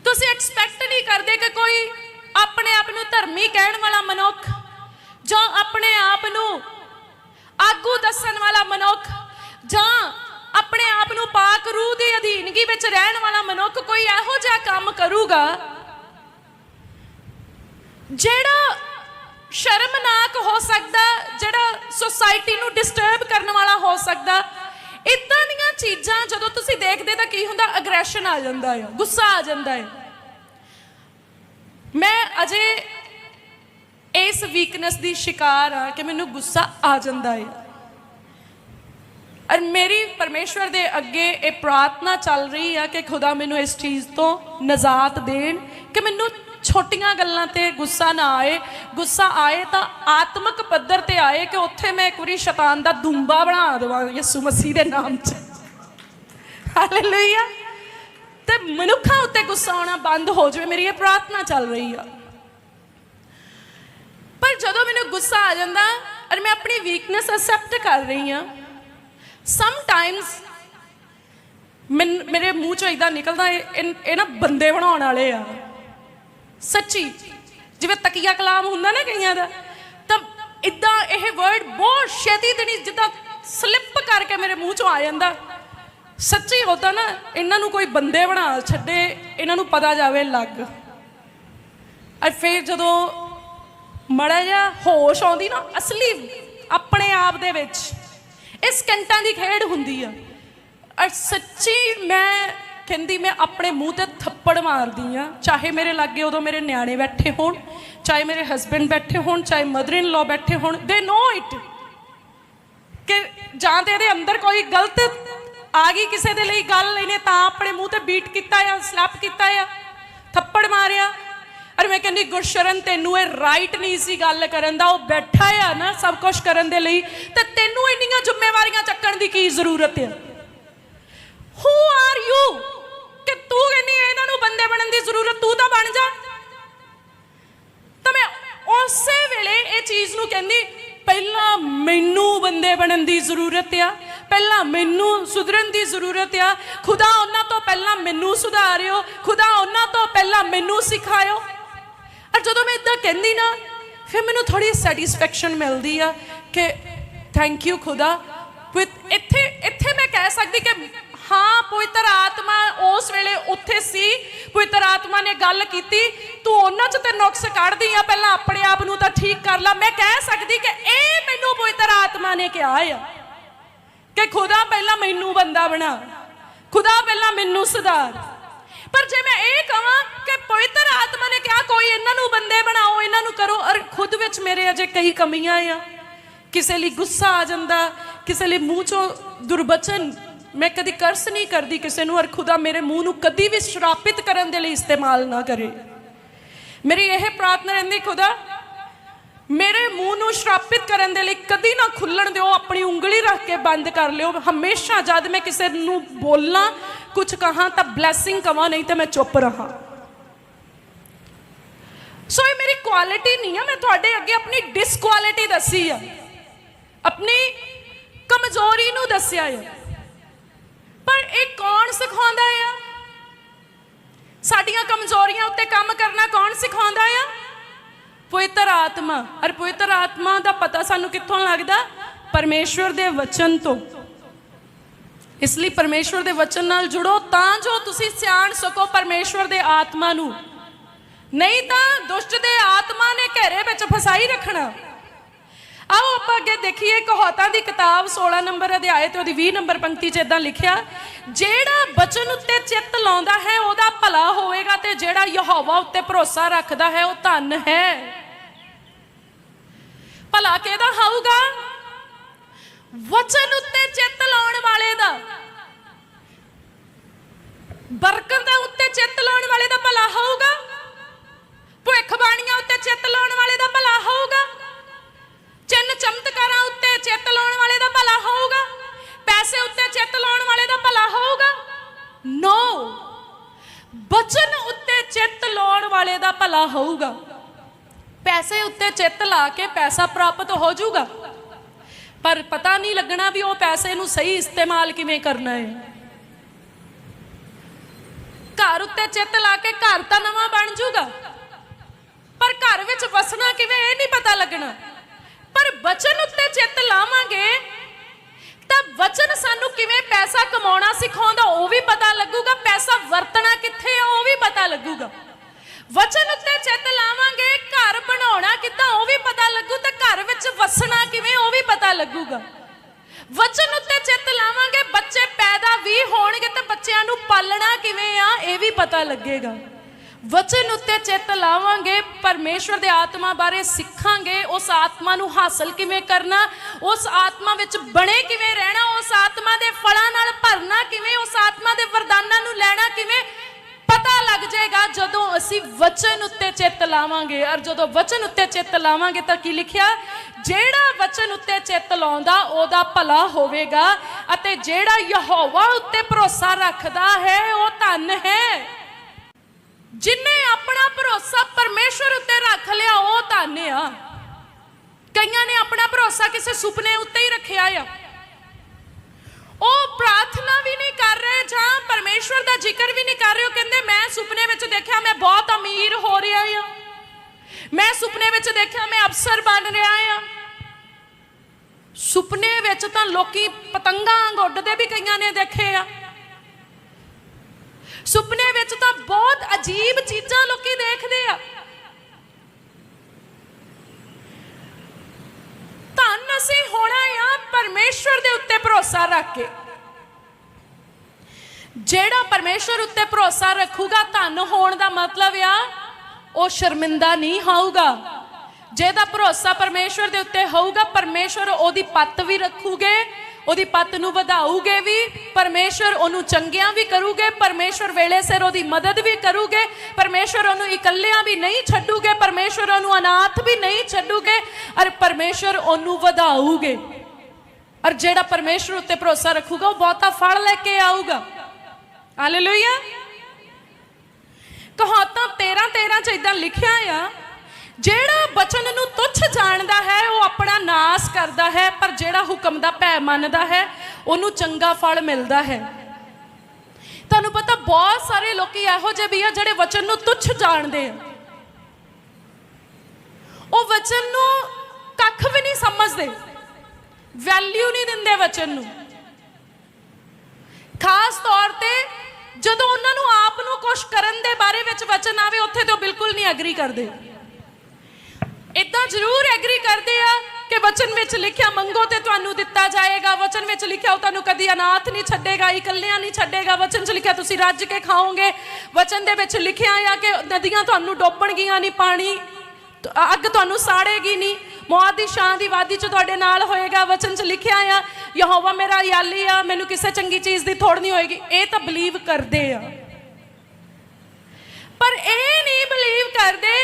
ਤੁਸੀਂ ਐਕਸਪੈਕਟ ਨਹੀਂ ਕਰਦੇ ਕਿ ਕੋਈ ਆਪਣੇ ਆਪ ਨੂੰ ਧਰਮੀ ਕਹਿਣ ਵਾਲਾ ਮਨੁੱਖ ਜਾਂ ਆਪਣੇ ਆਪ ਨੂੰ ਆਗੂ ਦੱਸਣ ਵਾਲਾ ਮਨੁੱਖ ਜਾਂ ਆਪਣੇ ਆਪ ਨੂੰ ਪਾਕ ਰੂਹ ਦੀ ਅਧੀਨਗੀ ਵਿੱਚ ਰਹਿਣ ਵਾਲਾ ਮਨੁੱਖ ਕੋਈ ਇਹੋ ਜਿਹਾ ਕੰਮ ਕਰੂਗਾ? ਜਿਹੜਾ ਸ਼ਰਮਨਾਕ ਹੋ ਸਕਦਾ, ਜਿਹੜਾ ਸੋਸਾਇਟੀ ਨੂੰ ਡਿਸਟਰਬ ਕਰਨ ਵਾਲਾ ਹੋ ਸਕਦਾ, ਇਦਾਂ ਦੀਆਂ ਚੀਜ਼ਾਂ ਜਦੋਂ ਤੁਸੀਂ ਦੇਖਦੇ ਤਾਂ ਕੀ ਹੁੰਦਾ? ਅਗਰੈਸ਼ਨ ਆ ਜਾਂਦਾ ਹੈ ਗੁੱਸਾ ਆ ਜਾਂਦਾ ਹੈ ਮੈਂ ਅਜੇ ਇਸ ਵੀਕਨੈਸ ਦੀ ਸ਼ਿਕਾਰ ਆ ਕਿ ਮੈਨੂੰ ਗੁੱਸਾ ਆ ਜਾਂਦਾ ਹੈ ਔਰ ਮੇਰੀ ਪਰਮੇਸ਼ਵਰ ਦੇ ਅੱਗੇ ਇਹ ਪ੍ਰਾਰਥਨਾ ਚੱਲ ਰਹੀ ਆ ਕਿ ਖੁਦਾ ਮੈਨੂੰ ਇਸ ਚੀਜ਼ ਤੋਂ ਨਜ਼ਾਤ ਦੇਣ ਕਿ ਮੈਨੂੰ ਛੋਟੀਆਂ ਗੱਲਾਂ ਤੇ ਗੁੱਸਾ ਨਾ ਆਏ। ਗੁੱਸਾ ਆਏ ਤਾਂ ਆਤਮਿਕ ਪੱਧਰ ਤੇ ਆਏ ਕਿ ਉੱਥੇ ਮੈਂ ਇੱਕ ਵਾਰੀ ਸ਼ੈਤਾਨ ਦਾ ਦੂੰਬਾ ਬਣਾ ਦੇਵਾਂ ਯਿਸੂ ਮਸੀਹ ਦੇ ਨਾਮ 'ਚ। ਹਾਲੇਲੂਇਆ ਤੇ ਮਨੁੱਖਾਂ ਉੱਤੇ ਗੁੱਸਾ ਆਉਣਾ ਬੰਦ ਹੋ ਜਾਵੇ, ਮੇਰੀ ਇਹ ਪ੍ਰਾਰਥਨਾ ਚੱਲ ਰਹੀ ਆ। ਪਰ ਜਦੋਂ ਮੈਨੂੰ ਗੁੱਸਾ ਆ ਜਾਂਦਾ ਔਰ ਮੈਂ ਆਪਣੀ ਵੀਕਨੈਸ ਅਸੈਪਟ ਕਰ ਰਹੀ ਆ ਸਮਟਾਈਮਸ ਮੇਰੇ ਮੂੰਹ ਚੋਂ ਇਦਾਂ ਨਿਕਲਦਾ ਇਹ ਨਾ ਬੰਦੇ ਬਣਾਉਣ ਵਾਲੇ ਆ। ਸੱਚੀ, ਜਿਵੇਂ ਤਕੀਆ ਕਲਾਮ ਹੁੰਦਾ ਨਾ ਕਈਆਂ ਦਾ, ਤਾਂ ਇਦਾਂ ਇਹ ਵਰਡ ਬਹੁਤ ਛੇਤੀ ਤੇ ਜਿੱਦਾਂ ਸਲਿੱਪ ਕਰਕੇ ਮੇਰੇ ਮੂੰਹ ਚੋਂ ਆ ਜਾਂਦਾ। ਸੱਚੀ ਹੁੰਦਾ ਨਾ, ਇਹਨਾਂ ਨੂੰ ਕੋਈ ਬੰਦੇ ਬਣਾ ਛੱਡੇ, ਇਹਨਾਂ ਨੂੰ ਪਤਾ ਜਾਵੇ ਲੱਗ ਔਰ ਫਿਰ ਜਦੋਂ ਮੜਾ ਜਾ ਹੋਸ਼ ਆਉਂਦੀ ਨਾ, ਅਸਲੀ ਆਪਣੇ ਆਪ ਦੇ ਵਿੱਚ ਇਹ ਸਕਿੰਟਾਂ ਦੀ ਖੇਡ ਹੁੰਦੀ ਆ। ਔਰ ਸੱਚੀ ਮੈਂ ਕਹਿੰਦੀ, ਮੈਂ ਆਪਣੇ ਮੂੰਹ ਤੇ ਥੱਪੜ ਮਾਰਦੀ ਆ। ਚਾਹੇ ਮੇਰੇ ਲਾਗੇ ਉਦੋਂ ਮੇਰੇ ਨਿਆਣੇ ਬੈਠੇ ਹੋਣ, ਚਾਹੇ ਮੇਰੇ ਹਸਬੰਡ ਬੈਠੇ ਹੋਣ, ਚਾਹੇ ਮਦਰ ਇਨ ਲਾ ਬੈਠੇ ਹੋਣ ਦੇ ਨੋ ਇਟ ਕਿ ਜਾਂ ਤੇ ਇਹਦੇ ਅੰਦਰ ਕੋਈ ਗਲਤ ਆ ਗਈ ਕਿਸੇ ਦੇ ਲਈ, ਗੱਲ ਇਹਨੇ ਤਾਂ ਆਪਣੇ ਮੂੰਹ ਤੇ ਬੀਟ ਕੀਤਾ ਆ ਸਲੈਪ ਕੀਤਾ ਆ, ਥੱਪੜ ਮਾਰਿਆ। ਅਰ ਮੈਂ ਕਹਿੰਦੀ, ਗੁਰਸ਼ਰਨ, ਤੈਨੂੰ ਇਹ ਰਾਈਟ ਨਹੀਂ ਸੀ ਗੱਲ ਕਰਨ ਦਾ, ਉਹ ਬੈਠਾ ਆ ਨਾ ਸਭ ਕੁਝ ਕਰਨ ਦੇ ਲਈ, ਤੇ ਤੈਨੂੰ ਇੰਨੀਆਂ ਜ਼ਿੰਮੇਵਾਰੀਆਂ ਚੱਕਣ ਦੀ ਕੀ ਜ਼ਰੂਰਤ ਹੈ ਹੂ ਆਰ ਯੂ ਕਿ ਤੂੰ ਕਹਿੰਦੀ ਇਹਨਾਂ ਨੂੰ ਬੰਦੇ ਬਣਨ ਦੀ ਜ਼ਰੂਰਤ, ਤੂੰ ਤਾਂ ਬਣ ਜਾ। ਤਾਂ ਮੈਂ ਉਸੇ ਵੇਲੇ ਇਹ ਚੀਜ਼ ਨੂੰ ਕਹਿੰਦੀ, ਪਹਿਲਾਂ ਮੈਨੂੰ ਬੰਦੇ ਬਣਨ ਦੀ ਜ਼ਰੂਰਤ ਆ, ਪਹਿਲਾਂ ਮੈਨੂੰ ਸੁਧਰਨ ਦੀ ਜ਼ਰੂਰਤ ਆ, ਖੁਦਾ ਉਹਨਾਂ ਤੋਂ ਪਹਿਲਾਂ ਮੈਨੂੰ ਸੁਧਾਰਿਓ, ਖੁਦਾ ਉਹਨਾਂ ਤੋਂ ਪਹਿਲਾਂ ਮੈਨੂੰ ਸਿਖਾਇਓ। ਜਦੋਂ ਮੈਂ ਇਦਾਂ ਕਹਿੰਦੀ ਨਾ, ਫਿਰ ਮੈਨੂੰ ਥੋੜੀ ਸੈਟੀਸਫੈਕਸ਼ਨ ਮਿਲਦੀ ਆ ਕਿ ਥੈਂਕ ਯੂ ਖੁਦਾ। with ਇੱਥੇ ਇੱਥੇ ਮੈਂ ਕਹਿ ਸਕਦੀ ਕਿ ਹਾਂ, ਪਵਿੱਤਰ ਆਤਮਾ ਉਸ ਵੇਲੇ ਉੱਥੇ ਸੀ, ਪਵਿੱਤਰ ਆਤਮਾ ਨੇ ਗੱਲ ਕੀਤੀ। ਤੂੰ ਉਹਨਾਂ 'ਚ ਤੇ ਨੁਕਸ ਕੱਢਦੀ ਆ, ਪਹਿਲਾਂ ਆਪਣੇ ਆਪ ਨੂੰ ਤਾਂ ਠੀਕ ਕਰ ਲੈ। ਮੈਂ ਕਹਿ ਸਕਦੀ ਕਿ ਇਹ ਮੈਨੂੰ ਪਵਿੱਤਰ ਆਤਮਾ ਨੇ ਕਿਹਾ ਆ ਕਿ ਖੁਦਾ ਪਹਿਲਾਂ ਮੈਨੂੰ ਬੰਦਾ ਬਣਾ। ਖੁਦਾ ਪਹਿਲਾਂ ਮੈਨੂੰ ਸੁਧਾਰ। ਪਰ ਜੇ ਮੈਂ ਇਹ ਕਹਾਂ ਕਿ ਪਵਿੱਤਰ ਆਤਮਾ ਨੇ ਕਿਹਾ ਕੋਈ ਇਹਨਾਂ ਨੂੰ ਬੰਦੇ ਬਣਾਓ ਇਹਨਾਂ ਨੂੰ ਕਰੋ ਔਰ ਖੁਦ ਵਿੱਚ ਮੇਰੇ ਅਜੇ ਕਈ ਕਮੀਆਂ ਆ। ਕਿਸੇ ਲਈ ਗੁੱਸਾ ਆ ਜਾਂਦਾ, ਕਿਸੇ ਲਈ ਮੂੰਹ ਚੋਂ ਦੁਰਬਚਨ ਮੈਂ ਕਦੀ ਕਰਸ ਨਹੀਂ ਕਰਦੀ, ਕਿਸੇ ਨੂੰ ਔਰ ਖੁਦਾ ਮੇਰੇ ਮੂੰਹ ਨੂੰ ਕਦੀ ਵੀ ਸ਼ਰਾਪਿਤ ਕਰਨ ਦੇ ਲਈ ਇਸਤੇਮਾਲ ਨਾ ਕਰੇ। ਮੇਰੀ ਇਹ ਪ੍ਰਾਰਥਨਾ ਰਹਿੰਦੀ, ਖੁਦਾ, ਮੇਰੇ ਮੂੰਹ ਨੂੰ ਸ਼ਰਾਪਿਤ ਕਰਨ ਦੇ ਲਈ ਕਦੀ ਨਾ ਖੁੱਲਣ ਦਿਓ, ਆਪਣੀ ਉਂਗਲੀ ਰੱਖ ਕੇ ਬੰਦ ਕਰ ਲਿਓ। ਹਮੇਸ਼ਾ ਜਦ ਮੈਂ ਕਿਸੇ ਨੂੰ ਬੋਲਾਂ ਕੁਝ ਕਹਾਂ ਤਾਂ ਬਲੇਸਿੰਗ ਕਵਾਂ, ਨਹੀਂ ਤਾਂ ਮੈਂ ਚੁੱਪ ਰਹਾ। ਸੋ ਇਹ ਮੇਰੀ ਕੁਆਲਿਟੀ ਨਹੀਂ ਆ ਮੈਂ ਤੁਹਾਡੇ ਅੱਗੇ ਆਪਣੀ ਡਿਸਕੁਆਲਿਟੀ ਦੱਸੀ ਆ ਆਪਣੀ ਕਮਜ਼ੋਰੀ ਨੂੰ ਦੱਸਿਆ ਆ ਪਰ ਇਹ ਕੌਣ ਸਿਖਾਉਂਦਾ ਆ ਸਾਡੀਆਂ ਕਮਜ਼ੋਰੀਆਂ ਉੱਤੇ ਕੰਮ ਕਰਨਾ ਕੌਣ ਸਿਖਾਉਂਦਾ ਆ ਪਵਿੱਤਰ ਆਤਮਾ ਔਰ ਪਵਿੱਤਰ ਆਤਮਾ ਦਾ ਪਤਾ ਸਾਨੂੰ ਕਿੱਥੋਂ ਲੱਗਦਾ ਪਰਮੇਸ਼ਵਰ ਦੇ ਵਚਨ ਤੋਂ ਇਸ ਲਈ ਪਰਮੇਸ਼ਵਰ ਦੇ ਵਚਨ ਨਾਲ ਜੁੜੋ ਤਾਂ ਜੋ ਤੁਸੀਂ ਸਿਆਣ ਸਕੋ ਪਰਮੇਸ਼ਵਰ ਦੇ ਆਤਮਾ ਨੂੰ ਨਹੀਂ ਤਾਂ ਦੁਸ਼ਟ ਦੇ ਆਤਮਾ ਨੇ ਘੇਰੇ ਵਿੱਚ ਫਸਾਈ ਰੱਖਣਾ। ਆਓ ਆਪਾਂ ਅੱਗੇ ਦੇਖੀਏ ਕਹਾਵਤਾਂ ਦੀ ਕਿਤਾਬ 16 ਨੰਬਰ ਅਧਿਆਇ ਤੇ ਉਹਦੀ 20 ਨੰਬਰ ਪੰਕਤੀ 'ਚ ਇਦਾਂ ਲਿਖਿਆ, ਜਿਹੜਾ ਬਚਨ ਉੱਤੇ ਚਿੱਤ ਲਾਉਂਦਾ ਹੈ, ਉਹਦਾ ਭਲਾ ਹੋਵੇਗਾ ਤੇ ਜਿਹੜਾ ਯਹੋਵਾ ਉੱਤੇ ਭਰੋਸਾ ਰੱਖਦਾ ਹੈ, ਉਹ ਧਨ ਹੈ। ਭਲਾ ਕਿਹਦਾ ਹੋਊਗਾ? ਵਚਨ ਉੱਤੇ ਚਿੱਤ ਲਾਉਣ ਵਾਲੇ ਦਾ। ਬਰਕਤ ਦੇ ਉੱਤੇ ਚਿੱਤ ਲਾਉਣ ਵਾਲੇ ਦਾ ਭਲਾ ਹੋਊਗਾ? ਭਵਿੱਖ ਬਾਣੀਆਂ ਉੱਤੇ ਚਿੱਤ ਲਾਉਣ ਵਾਲੇ ਦਾ ਭਲਾ ਹੋਊਗਾ। ਚਿੰਨ ਚਮਤਕਾਰਾਂ ਉੱਤੇ ਚਿੱਤ ਲਾਉਣ ਵਾਲੇ ਦਾ ਭਲਾ ਹੋਊਗਾ। ਪੈਸੇ ਉੱਤੇ ਚਿੱਤ ਲਾਉਣ ਵਾਲੇ ਦਾ ਭਲਾ ਹੋਊਗਾ। ਨੋ। ਬਚਨ ਉੱਤੇ ਚਿੱਤ ਲਾਉਣ ਵਾਲੇ ਦਾ ਭਲਾ ਹੋਊਗਾ। ਪੈਸੇ ਉੱਤੇ ਚਿੱਤ ਲਾ ਕੇ ਪੈਸਾ ਪ੍ਰਾਪਤ ਹੋ ਜਾਊਗਾ। ਪਰ ਪਤਾ ਨਹੀਂ ਲੱਗਣਾ ਵੀ ਉਹ ਪੈਸੇ ਨੂੰ ਸਹੀ ਇਸਤੇਮਾਲ ਕਿਵੇਂ ਕਰਨਾ ਹੈ। ਘਰ ਉੱਤੇ ਚਿੱਤ ਲਾ ਕੇ ਘਰ ਤਾਂ ਨਵਾਂ ਬਣ ਜਾਊਗਾ। ਘਰ ਵਿੱਚ ਵਸਣਾ ਕਿਵੇਂ, ਇਹ ਨਹੀਂ ਪਤਾ ਲੱਗਣਾ। ਪਰ ਵਚਨ ਉੱਤੇ ਚਿੱਤ ਲਾਵਾਂਗੇ, ਤਾਂ ਵਚਨ ਸਾਨੂੰ ਕਿਵੇਂ ਪੈਸਾ ਕਮਾਉਣਾ ਸਿਖਾਉਂਦਾ, ਉਹ ਵੀ ਪਤਾ ਲੱਗੂਗਾ। ਪੈਸਾ ਵਰਤਣਾ ਕਿੱਥੇ ਆ, ਉਹ ਵੀ ਪਤਾ ਲੱਗੂਗਾ। ਵਚਨ ਉੱਤੇ ਚਿੱਤ ਲਾਵਾਂਗੇ, ਘਰ ਬਣਾਉਣਾ ਕਿੱਦਾਂ, ਉਹ ਵੀ ਪਤਾ ਲੱਗੂ, ਤੇ ਘਰ ਵਿੱਚ ਵਸਣਾ ਕਿਵੇਂ, ਉਹ ਵੀ ਪਤਾ ਲੱਗੂਗਾ। ਵਚਨ ਉੱਤੇ ਚਿੱਤ ਲਾਵਾਂਗੇ, ਬੱਚੇ ਪੈਦਾ ਵੀ ਹੋਣਗੇ, ਤੇ ਬੱਚਿਆਂ ਨੂੰ ਪਾਲਣਾ ਕਿਵੇਂ ਆ, ਇਹ ਵੀ ਪਤਾ ਲੱਗੇਗਾ। ਵਚਨ ਉੱਤੇ ਚਿੱਤ ਲਾਵਾਂਗੇ, ਪਰਮੇਸ਼ਵਰ ਦੇ ਆਤਮਾ ਬਾਰੇ ਸਿੱਖਾਂਗੇ, ਉਸ ਆਤਮਾ ਨੂੰ ਹਾਸਲ ਕਿਵੇਂ ਕਰਨਾ, ਉਸ ਆਤਮਾ ਵਿੱਚ ਬਣੇ ਕਿਵੇਂ ਰਹਿਣਾ, ਉਸ ਆਤਮਾ ਦੇ ਫਲਾਂ ਨਾਲ ਭਰਨਾ ਕਿਵੇਂ, ਉਸ ਆਤਮਾ ਦੇ ਵਰਦਾਨਾਂ ਨੂੰ ਲੈਣਾ ਕਿਵੇਂ, ਪਤਾ ਲੱਗ ਜਾਏਗਾ ਜਦੋਂ ਅਸੀਂ ਵਚਨ ਉੱਤੇ ਚਿੱਤ ਲਾਵਾਂਗੇ। ਔਰ ਜਦੋਂ ਵਚਨ ਉੱਤੇ ਚਿੱਤ ਲਾਵਾਂਗੇ ਤਾਂ ਕੀ ਲਿਖਿਆ? ਜਿਹੜਾ ਵਚਨ ਉੱਤੇ ਚਿੱਤ ਲਾਉਂਦਾ, ਉਹਦਾ ਭਲਾ ਹੋਵੇਗਾ, ਅਤੇ ਜਿਹੜਾ ਯਹੋਵਾ ਉੱਤੇ ਭਰੋਸਾ ਰੱਖਦਾ ਹੈ, ਉਹ ਧਨ ਹੈ। ਜਿਨੇ ਆਪਣਾ ਭਰੋਸਾ ਪਰਮੇਸ਼ਵਰ ਉੱਤੇ ਰੱਖ ਲਿਆ, ਉਹ ਧਨ ਆ। ਕਈਆਂ ਨੇ ਆਪਣਾ ਭਰੋਸਾ ਕਿਸੇ ਸੁਪਨੇ ਉੱਤੇ ਹੀ ਰੱਖਿਆ ਆ। ਉਹ ਪ੍ਰਾਰਥਨਾ ਵੀ ਨਹੀਂ ਕਰ ਰਹੇ ਜਾਂ ਪਰਮੇਸ਼ਵਰ ਦਾ ਜ਼ਿਕਰ ਵੀ ਨਹੀਂ ਕਰ ਰਹੇ, ਉਹ ਕਹਿੰਦੇ, ਮੈਂ ਸੁਪਨੇ ਵਿੱਚ ਦੇਖਿਆ, ਮੈਂ ਬਹੁਤ ਅਮੀਰ ਹੋ ਰਿਹਾ ਆ। ਮੈਂ ਸੁਪਨੇ ਵਿੱਚ ਦੇਖਿਆ, ਮੈਂ ਅਫਸਰ ਬਣ ਰਿਹਾ ਆ। ਸੁਪਨੇ ਵਿੱਚ ਤਾਂ ਲੋਕੀ ਪਤੰਗਾਂ ਵਾਂਗ ਉੱਡਦੇ ਵੀ ਕਈਆਂ ਨੇ ਦੇਖੇ ਆ। ਸੁਪਨੇ ਵਿੱਚ ਤਾਂ ਬਹੁਤ ਅਜੀਬ ਚੀਜ਼ਾਂ ਲੋਕੀ ਦੇਖਦੇ ਆ। ਧੰਨ ਅਸੀਂ ਹੋਣਾ ਆ ਪਰਮੇਸ਼ਵਰ ਦੇ ਉੱਤੇ ਭਰੋਸਾ ਰੱਖ ਕੇ। ਜਿਹੜਾ ਪਰਮੇਸ਼ਵਰ ਉੱਤੇ ਭਰੋਸਾ ਰੱਖੂਗਾ ਧੰਨ ਹੋਣ ਦਾ ਮਤਲਬ ਆ, ਉਹ ਸ਼ਰਮਿੰਦਾ ਨਹੀਂ ਹੋਊਗਾ। ਜਿਹਦਾ ਭਰੋਸਾ ਪਰਮੇਸ਼ਵਰ ਦੇ ਉੱਤੇ ਹੋਊਗਾ, ਪਰਮੇਸ਼ਵਰ ਉਹਦੀ ਪੱਤ ਵੀ ਰੱਖੂਗੇ ਉਹਦੀ ਪੱਤ ਨੂੰ ਵਧਾਊਗੇ ਵੀ, ਪਰਮੇਸ਼ਵਰ ਉਹਨੂੰ ਚੰਗਿਆਂ ਵੀ ਕਰੂਗੇ, ਪਰਮੇਸ਼ਵਰ ਵੇਲੇ ਸਿਰ ਉਹਦੀ ਮਦਦ ਵੀ ਕਰੂਗੇ, ਪਰਮੇਸ਼ਵਰ ਉਹਨੂੰ ਇਕੱਲਿਆਂ ਵੀ ਨਹੀਂ ਛੱਡੂਗੇ, ਪਰਮੇਸ਼ਵਰ ਉਹਨੂੰ ਅਨਾਥ ਵੀ ਨਹੀਂ ਛੱਡੂਗੇ, ਔਰ ਪਰਮੇਸ਼ਵਰ ਉਹਨੂੰ ਵਧਾਊਗੇ। ਔਰ ਜਿਹੜਾ ਪਰਮੇਸ਼ਵਰ ਉੱਤੇ ਭਰੋਸਾ ਰੱਖੂਗਾ, ਉਹ ਬਹੁਤਾ ਫਲ ਲੈ ਕੇ ਆਊਗਾ। ਹਾਲੇਲੂਇਆ ਕਹਾਵਤਾਂ 13 13 ਚ ਇਦਾਂ ਲਿਖਿਆ ਆ ਜਿਹੜਾ ਬਚਨ ਨੂੰ ਤੁੱਛ ਜਾਣਦਾ ਹੈ, ਉਹ ਆਪਣਾ ਨਾਸ ਕਰਦਾ ਹੈ, ਪਰ ਜਿਹੜਾ ਹੁਕਮ ਦਾ ਭੈ ਮੰਨਦਾ ਹੈ, ਉਹਨੂੰ ਚੰਗਾ ਫਲ ਮਿਲਦਾ ਹੈ। ਤੁਹਾਨੂੰ ਪਤਾ ਬਹੁਤ ਸਾਰੇ ਲੋਕੀ ਇਹੋ ਜਿਹੇ ਵੀ ਆ ਜਿਹੜੇ ਵਚਨ ਨੂੰ ਤੁੱਛ ਜਾਣਦੇ ਆ। ਉਹ ਵਚਨ ਨੂੰ ਕੱਖ ਵੀ ਨਹੀਂ ਸਮਝਦੇ। ਵੈਲਿਊ ਨਹੀਂ ਦਿੰਦੇ ਵਚਨ ਨੂੰ। ਖਾਸ ਤੌਰ ਤੇ ਜਦੋਂ ਉਹਨਾਂ ਨੂੰ ਆਪ ਨੂੰ ਕੁਝ ਕਰਨ ਦੇ ਬਾਰੇ ਵਿੱਚ ਵਚਨ ਆਵੇ, ਉੱਥੇ ਤੇ ਉਹ ਬਿਲਕੁਲ ਨਹੀਂ ਐਗਰੀ ਕਰਦੇ। ਇਦਾਂ ਜ਼ਰੂਰ ਐਗਰੀ ਕਰਦੇ ਆ ਕਿ ਵਚਨ ਵਿੱਚ ਲਿਖਿਆ ਮੰਗੋ ਤੇ ਤੁਹਾਨੂੰ ਦਿੱਤਾ ਜਾਏਗਾ। ਵਚਨ ਵਿੱਚ ਲਿਖਿਆ ਉਹ ਤੁਹਾਨੂੰ ਕਦੀ ਅਨਾਥ ਨਹੀਂ ਛੱਡੇਗਾ, ਇਕੱਲਿਆਂ ਨਹੀਂ ਛੱਡੇਗਾ। ਵਚਨ 'ਚ ਲਿਖਿਆ ਤੁਸੀਂ ਰੱਜ ਕੇ ਖਾਓਗੇ। ਵਚਨ ਦੇ ਵਿੱਚ ਲਿਖਿਆ ਆ ਕਿ ਨਦੀਆਂ ਤੁਹਾਨੂੰ ਡੋਬਣਗੀਆਂ ਨਹੀਂ, ਪਾਣੀ ਅੱਗ ਤੁਹਾਨੂੰ ਸਾੜੇਗੀ ਨਹੀਂ। ਮੌਤ ਦੀ ਛਾਂ ਦੀ ਵਾਦੀ 'ਚ ਤੁਹਾਡੇ ਨਾਲ ਹੋਏਗਾ। ਵਚਨ 'ਚ ਲਿਖਿਆ ਆ, ਯਹੋਵਾ ਮੇਰਾ ਯਾਲੀ ਆ, ਮੈਨੂੰ ਕਿਸੇ ਚੰਗੀ ਚੀਜ਼ ਦੀ ਥੋੜ ਨਹੀਂ ਹੋਏਗੀ। ਇਹ ਤਾਂ ਬਲੀਵ ਕਰਦੇ ਆ। ਪਰ ਇਹ ਨਹੀਂ ਬਲੀਵ ਕਰਦੇ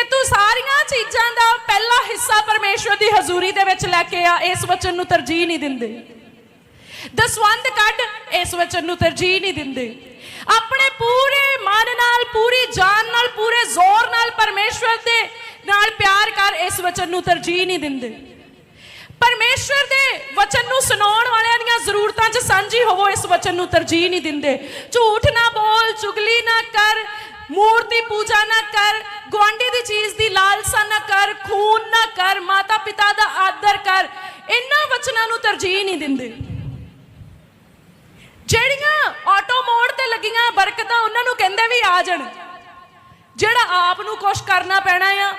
ਕਿ ਤੂੰ ਸਾਰੀਆਂ ਚੀਜ਼ਾਂ ਦਾ ਪਹਿਲਾ ਹਿੱਸਾ ਪਰਮੇਸ਼ਵਰ ਦੀ ਹਜ਼ੂਰੀ ਦੇ ਵਿੱਚ ਲੈ ਕੇ ਆ, ਇਸ ਵਚਨ ਨੂੰ ਤਰਜੀਹ ਨਹੀਂ ਦਿੰਦੇ। ਦਸਵੰਦ ਕੱਢ, ਇਸ ਵਚਨ ਨੂੰ ਤਰਜੀਹ ਨਹੀਂ ਦਿੰਦੇ। ਆਪਣੇ ਪੂਰੇ ਮਨ ਨਾਲ, ਪੂਰੀ ਜਾਨ ਨਾਲ, ਪੂਰੇ ਜ਼ੋਰ ਨਾਲ ਪਰਮੇਸ਼ਵਰ ਦੇ ਨਾਲ ਪਿਆਰ ਕਰ, ਇਸ ਵਚਨ ਨੂੰ ਤਰਜੀਹ ਨਹੀਂ ਦਿੰਦੇ। ਪਰਮੇਸ਼ਵਰ ਦੇ ਵਚਨ ਨੂੰ ਸੁਣਾਉਣ ਵਾਲਿਆਂ ਦੀਆਂ ਜ਼ਰੂਰਤਾਂ 'ਚ ਸਾਂਝੀ ਹੋਵੋ, ਇਸ ਵਚਨ ਨੂੰ ਤਰਜੀਹ ਨਹੀਂ ਦਿੰਦੇ। ਝੂਠ ਨਾ ਬੋਲ, ਚੁਗਲੀ ਨਾ ਕਰ, ਮੂਰਤੀ ਪੂਜਾ ਨਾ ਕਰ ਗੁਆਂਢੀ ਦੀ ਚੀਜ਼ ਦੀ ਲਾਲਸਾ ਨਾ ਕਰ, ਖੂਨ ਨਾ ਕਰ, ਮਾਤਾ ਪਿਤਾ ਦਾ ਆਦਰ ਕਰ, ਇਹਨਾਂ ਵਚਨਾਂ ਨੂੰ ਤਰਜੀਹ ਨਹੀਂ ਦਿੰਦੇ। ਜਿਹੜੀਆਂ ਆਟੋ ਮੋੜ ਤੇ ਲੱਗੀਆਂ ਬਰਕਤਾਂ ਉਹਨਾਂ ਨੂੰ ਕਹਿੰਦੇ ਵੀ ਆ ਜਾਣ। ਜਿਹੜਾ ਆਪ ਨੂੰ ਕੁਛ ਕਰਨਾ ਪੈਣਾ ਆ,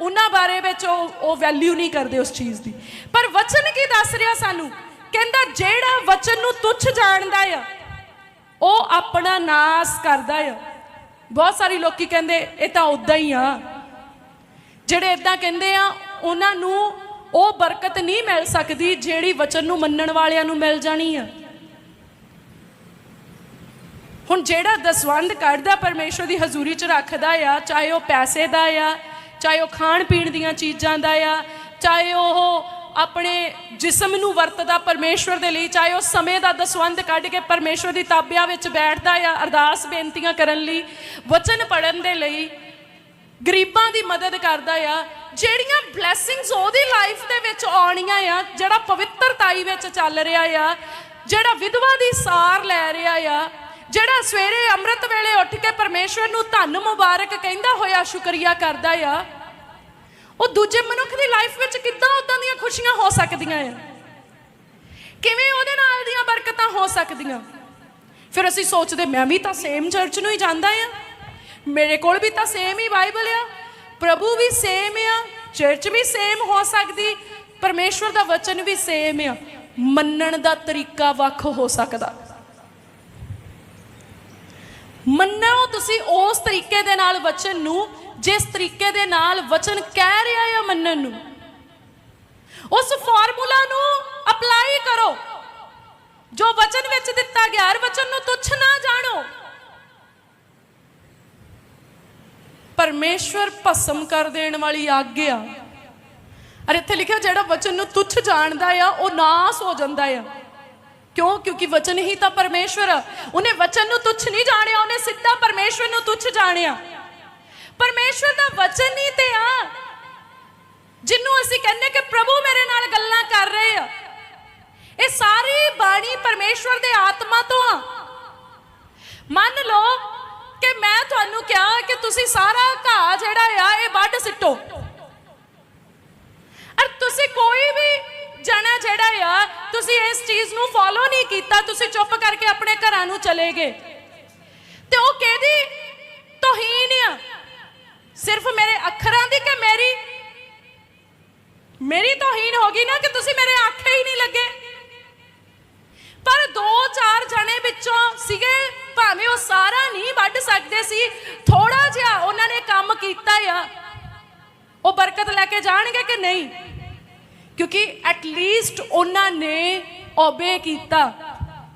ਉਹਨਾਂ ਬਾਰੇ ਵਿੱਚ ਉਹ ਉਹ ਵੈਲਿਊ ਨਹੀਂ ਕਰਦੇ ਉਸ ਚੀਜ਼ ਦੀ। ਪਰ ਵਚਨ ਕੀ ਦੱਸ ਰਿਹਾ ਸਾਨੂੰ? ਕਹਿੰਦਾ ਜਿਹੜਾ ਵਚਨ ਨੂੰ ਤੁੱਛ ਜਾਣਦਾ ਆ, ਉਹ ਆਪਣਾ ਨਾਸ ਕਰਦਾ ਆ। ਬਹੁਤ ਸਾਰੇ ਲੋਕੀ ਕਹਿੰਦੇ, ਇਹ ਤਾਂ ਉਦਾਂ ਹੀ ਆ। ਜਿਹੜੇ ਇਦਾਂ ਕਹਿੰਦੇ ਆ, ਉਹਨਾਂ ਨੂੰ ਉਹ ਬਰਕਤ ਨਹੀਂ ਮਿਲ ਸਕਦੀ ਜਿਹੜੀ ਵਚਨ ਨੂੰ ਮੰਨਣ ਵਾਲਿਆਂ ਨੂੰ ਮਿਲ ਜਾਣੀ ਆ। ਹੁਣ ਜਿਹੜਾ ਦਸਵੰਦ ਕੱਢਦਾ ਪਰਮੇਸ਼ਵਰ ਦੀ ਹਜ਼ੂਰੀ 'ਚ ਰੱਖਦਾ ਆ, ਚਾਹੇ ਉਹ ਪੈਸੇ ਦਾ ਆ, ਚਾਹੇ ਉਹ ਖਾਣ ਪੀਣ ਦੀਆਂ ਚੀਜ਼ਾਂ ਦਾ ਆ, ਚਾਹੇ ਉਹ ਆਪਣੇ ਜਿਸਮ ਨੂੰ ਵਰਤਦਾ ਪਰਮੇਸ਼ਵਰ ਦੇ ਲਈ, ਚਾਹੇ ਉਹ ਸਮੇਂ ਦਾ ਦਸਵੰਦ ਕੱਢ ਕੇ ਪਰਮੇਸ਼ਵਰ ਦੀ ਤਾਬਿਆ ਵਿੱਚ ਬੈਠਦਾ ਆ ਅਰਦਾਸ ਬੇਨਤੀਆਂ ਕਰਨ ਲਈ, ਵਚਨ ਪੜਨ ਦੇ ਲਈ ਗਰੀਬਾਂ ਦੀ ਮਦਦ ਕਰਦਾ ਆ, ਜਿਹੜੀਆਂ ਬਲੇਸਿੰਗਸ ਉਹਦੀ ਲਾਈਫ ਦੇ ਵਿੱਚ ਆਉਣੀਆਂ ਆ, ਜਿਹੜਾ ਪਵਿੱਤਰਤਾਈ ਵਿੱਚ ਚੱਲ ਰਿਹਾ ਆ, ਜਿਹੜਾ ਵਿਧਵਾ ਦੀ ਸਾਰ ਲੈ ਰਿਹਾ ਆ, ਜਿਹੜਾ ਸਵੇਰੇ ਅੰਮ੍ਰਿਤ ਵੇਲੇ ਉੱਠ ਕੇ ਪਰਮੇਸ਼ਵਰ ਨੂੰ ਧੰਨ ਮੁਬਾਰਕ ਕਹਿੰਦਾ ਹੋਇਆ ਸ਼ੁਕਰੀਆ ਕਰਦਾ ਆ ਉਹ ਦੂਜੇ ਮਨੁੱਖ ਦੀ ਲਾਈਫ ਵਿੱਚ ਕਿੱਦਾਂ ਉਦਾਂ ਦੀਆਂ ਖੁਸ਼ੀਆਂ ਹੋ ਸਕਦੀਆਂ ਆ? ਕਿਵੇਂ ਉਹਦੇ ਨਾਲ ਦੀਆਂ ਬਰਕਤਾਂ ਹੋ ਸਕਦੀਆਂ? ਫਿਰ ਅਸੀਂ ਸੋਚਦੇ, ਮੈਂ ਵੀ ਤਾਂ ਸੇਮ ਚਰਚ ਨੂੰ ਹੀ ਜਾਂਦਾ ਆ। ਮੇਰੇ ਕੋਲ ਵੀ ਤਾਂ ਸੇਮ ਹੀ ਬਾਈਬਲ ਆ। ਪ੍ਰਭੂ ਵੀ ਸੇਮ ਆ ਚਰਚ ਵੀ ਸੇਮ ਹੋ ਸਕਦੀ, ਪਰਮੇਸ਼ਵਰ ਦਾ ਵਚਨ ਵੀ ਸੇਮ ਆ। ਮੰਨਣ ਦਾ ਤਰੀਕਾ ਵੱਖ ਹੋ ਸਕਦਾ। ਮੰਨੋ ਤੁਸੀਂ ਉਸ ਤਰੀਕੇ ਦੇ ਨਾਲ ਵਚਨ ਨੂੰ ਜਿਸ ਤਰੀਕੇ ਦੇ ਨਾਲ ਵਚਨ ਕਹਿ ਰਿਹਾ ਹੈ ਮੰਨਣ ਨੂੰ। ਉਸ ਫਾਰਮੂਲਾ ਨੂੰ ਅਪਲਾਈ ਕਰੋ। ਜੋ ਵਚਨ ਵਿੱਚ ਦਿੱਤਾ ਗਿਆ, ਹਰ ਵਚਨ ਨੂੰ ਤੁੱਛ ਨਾ ਜਾਣੋ। ਪਰਮੇਸ਼ਵਰ ਭਸਮ ਕਰ ਦੇਣ ਵਾਲੀ ਆਗਿਆ। ਅਰ ਇੱਥੇ ਲਿਖਿਆ, ਜਿਹੜਾ ਵਚਨ ਨੂੰ ਤੁੱਛ ਜਾਣਦਾ ਆ, ਉਹ ਨਾਸ ਹੋ ਜਾਂਦਾ ਆ। ਕਿਉਂ? ਕਿਉਂਕਿ ਵਚਨ ਹੀ ਤਾਂ ਪਰਮੇਸ਼ਵਰ ਆ। ਉਹਨੇ ਵਚਨ ਨੂੰ ਤੁੱਛ ਨਹੀਂ ਜਾਣਿਆ, ਉਹਨੇ ਸਿੱਧਾ ਪਰਮੇਸ਼ਵਰ ਨੂੰ ਤੁੱਛ ਜਾਣਿਆ। ਪਰਮੇਸ਼ਵਰ ਦਾ ਵਚਨ ਹੀ ਤੇ ਆ। ਜਿਹਨੂੰ ਅਸੀਂ ਕਹਿੰਦੇ ਕਿ ਪ੍ਰਭੂ ਮੇਰੇ ਨਾਲ ਗੱਲਾਂ ਕਰ ਰਹੇ ਆ। ਇਹ ਸਾਰੀ ਬਾਣੀ ਪਰਮੇਸ਼ਵਰ ਦੇ ਆਤਮਾ ਤੋਂ ਆ। ਮੰਨ ਲਓ ਕਿ ਮੈਂ ਤੁਹਾਨੂੰ ਕਿਹਾ ਕਿ ਤੁਸੀਂ ਸਾਰਾ ਘਾਹ ਜਿਹੜਾ ਆ, ਇਹ ਵੱਢ ਸਿੱਟੋ। ਅਰ ਤੁਸੀਂ ਕੋਈ ਵੀ ਜਣਾ ਜਿਹੜਾ ਆ, ਤੁਸੀਂ ਇਸ ਚੀਜ਼ ਨੂੰ ਫੋਲੋ ਨਹੀਂ ਕੀਤਾ, ਤੁਸੀਂ ਚੁੱਪ ਕਰਕੇ ਆਪਣੇ ਘਰਾਂ ਨੂੰ ਚਲੇ ਗਏ। ਤੇ ਉਹ ਕਿਹਦੀ ਤੋਹੀਨ ਆ? ਸਿਰਫ ਮੇਰੇ ਅੱਖਰਾਂ ਦੀ ਕਿ ਮੇਰੀ ਮੇਰੀ ਤੋਹੀਨ ਹੋ ਗਈ ਨਾ ਕਿ ਤੁਸੀਂ ਮੇਰੇ ਆਖੇ ਹੀ ਨਹੀਂ ਲੱਗੇ। ਪਰ ਦੋ ਚਾਰ ਜਣੇ ਵਿੱਚੋਂ ਸੀਗੇ, ਭਾਵੇਂ ਉਹ ਸਾਰਾ ਨਹੀਂ ਵੱਢ ਸਕਦੇ ਸੀ ਥੋੜਾ ਜਿਹਾ ਉਹਨਾਂ ਨੇ ਕੰਮ ਕੀਤਾ ਆ। ਉਹ ਬਰਕਤ ਲੈ ਕੇ ਜਾਣਗੇ ਕਿ ਨਹੀਂ? ਕਿਉਂਕਿ ਐਟ ਲੀਸਟ ਉਹਨਾਂ ਨੇ ਓਬੇ ਕੀਤਾ,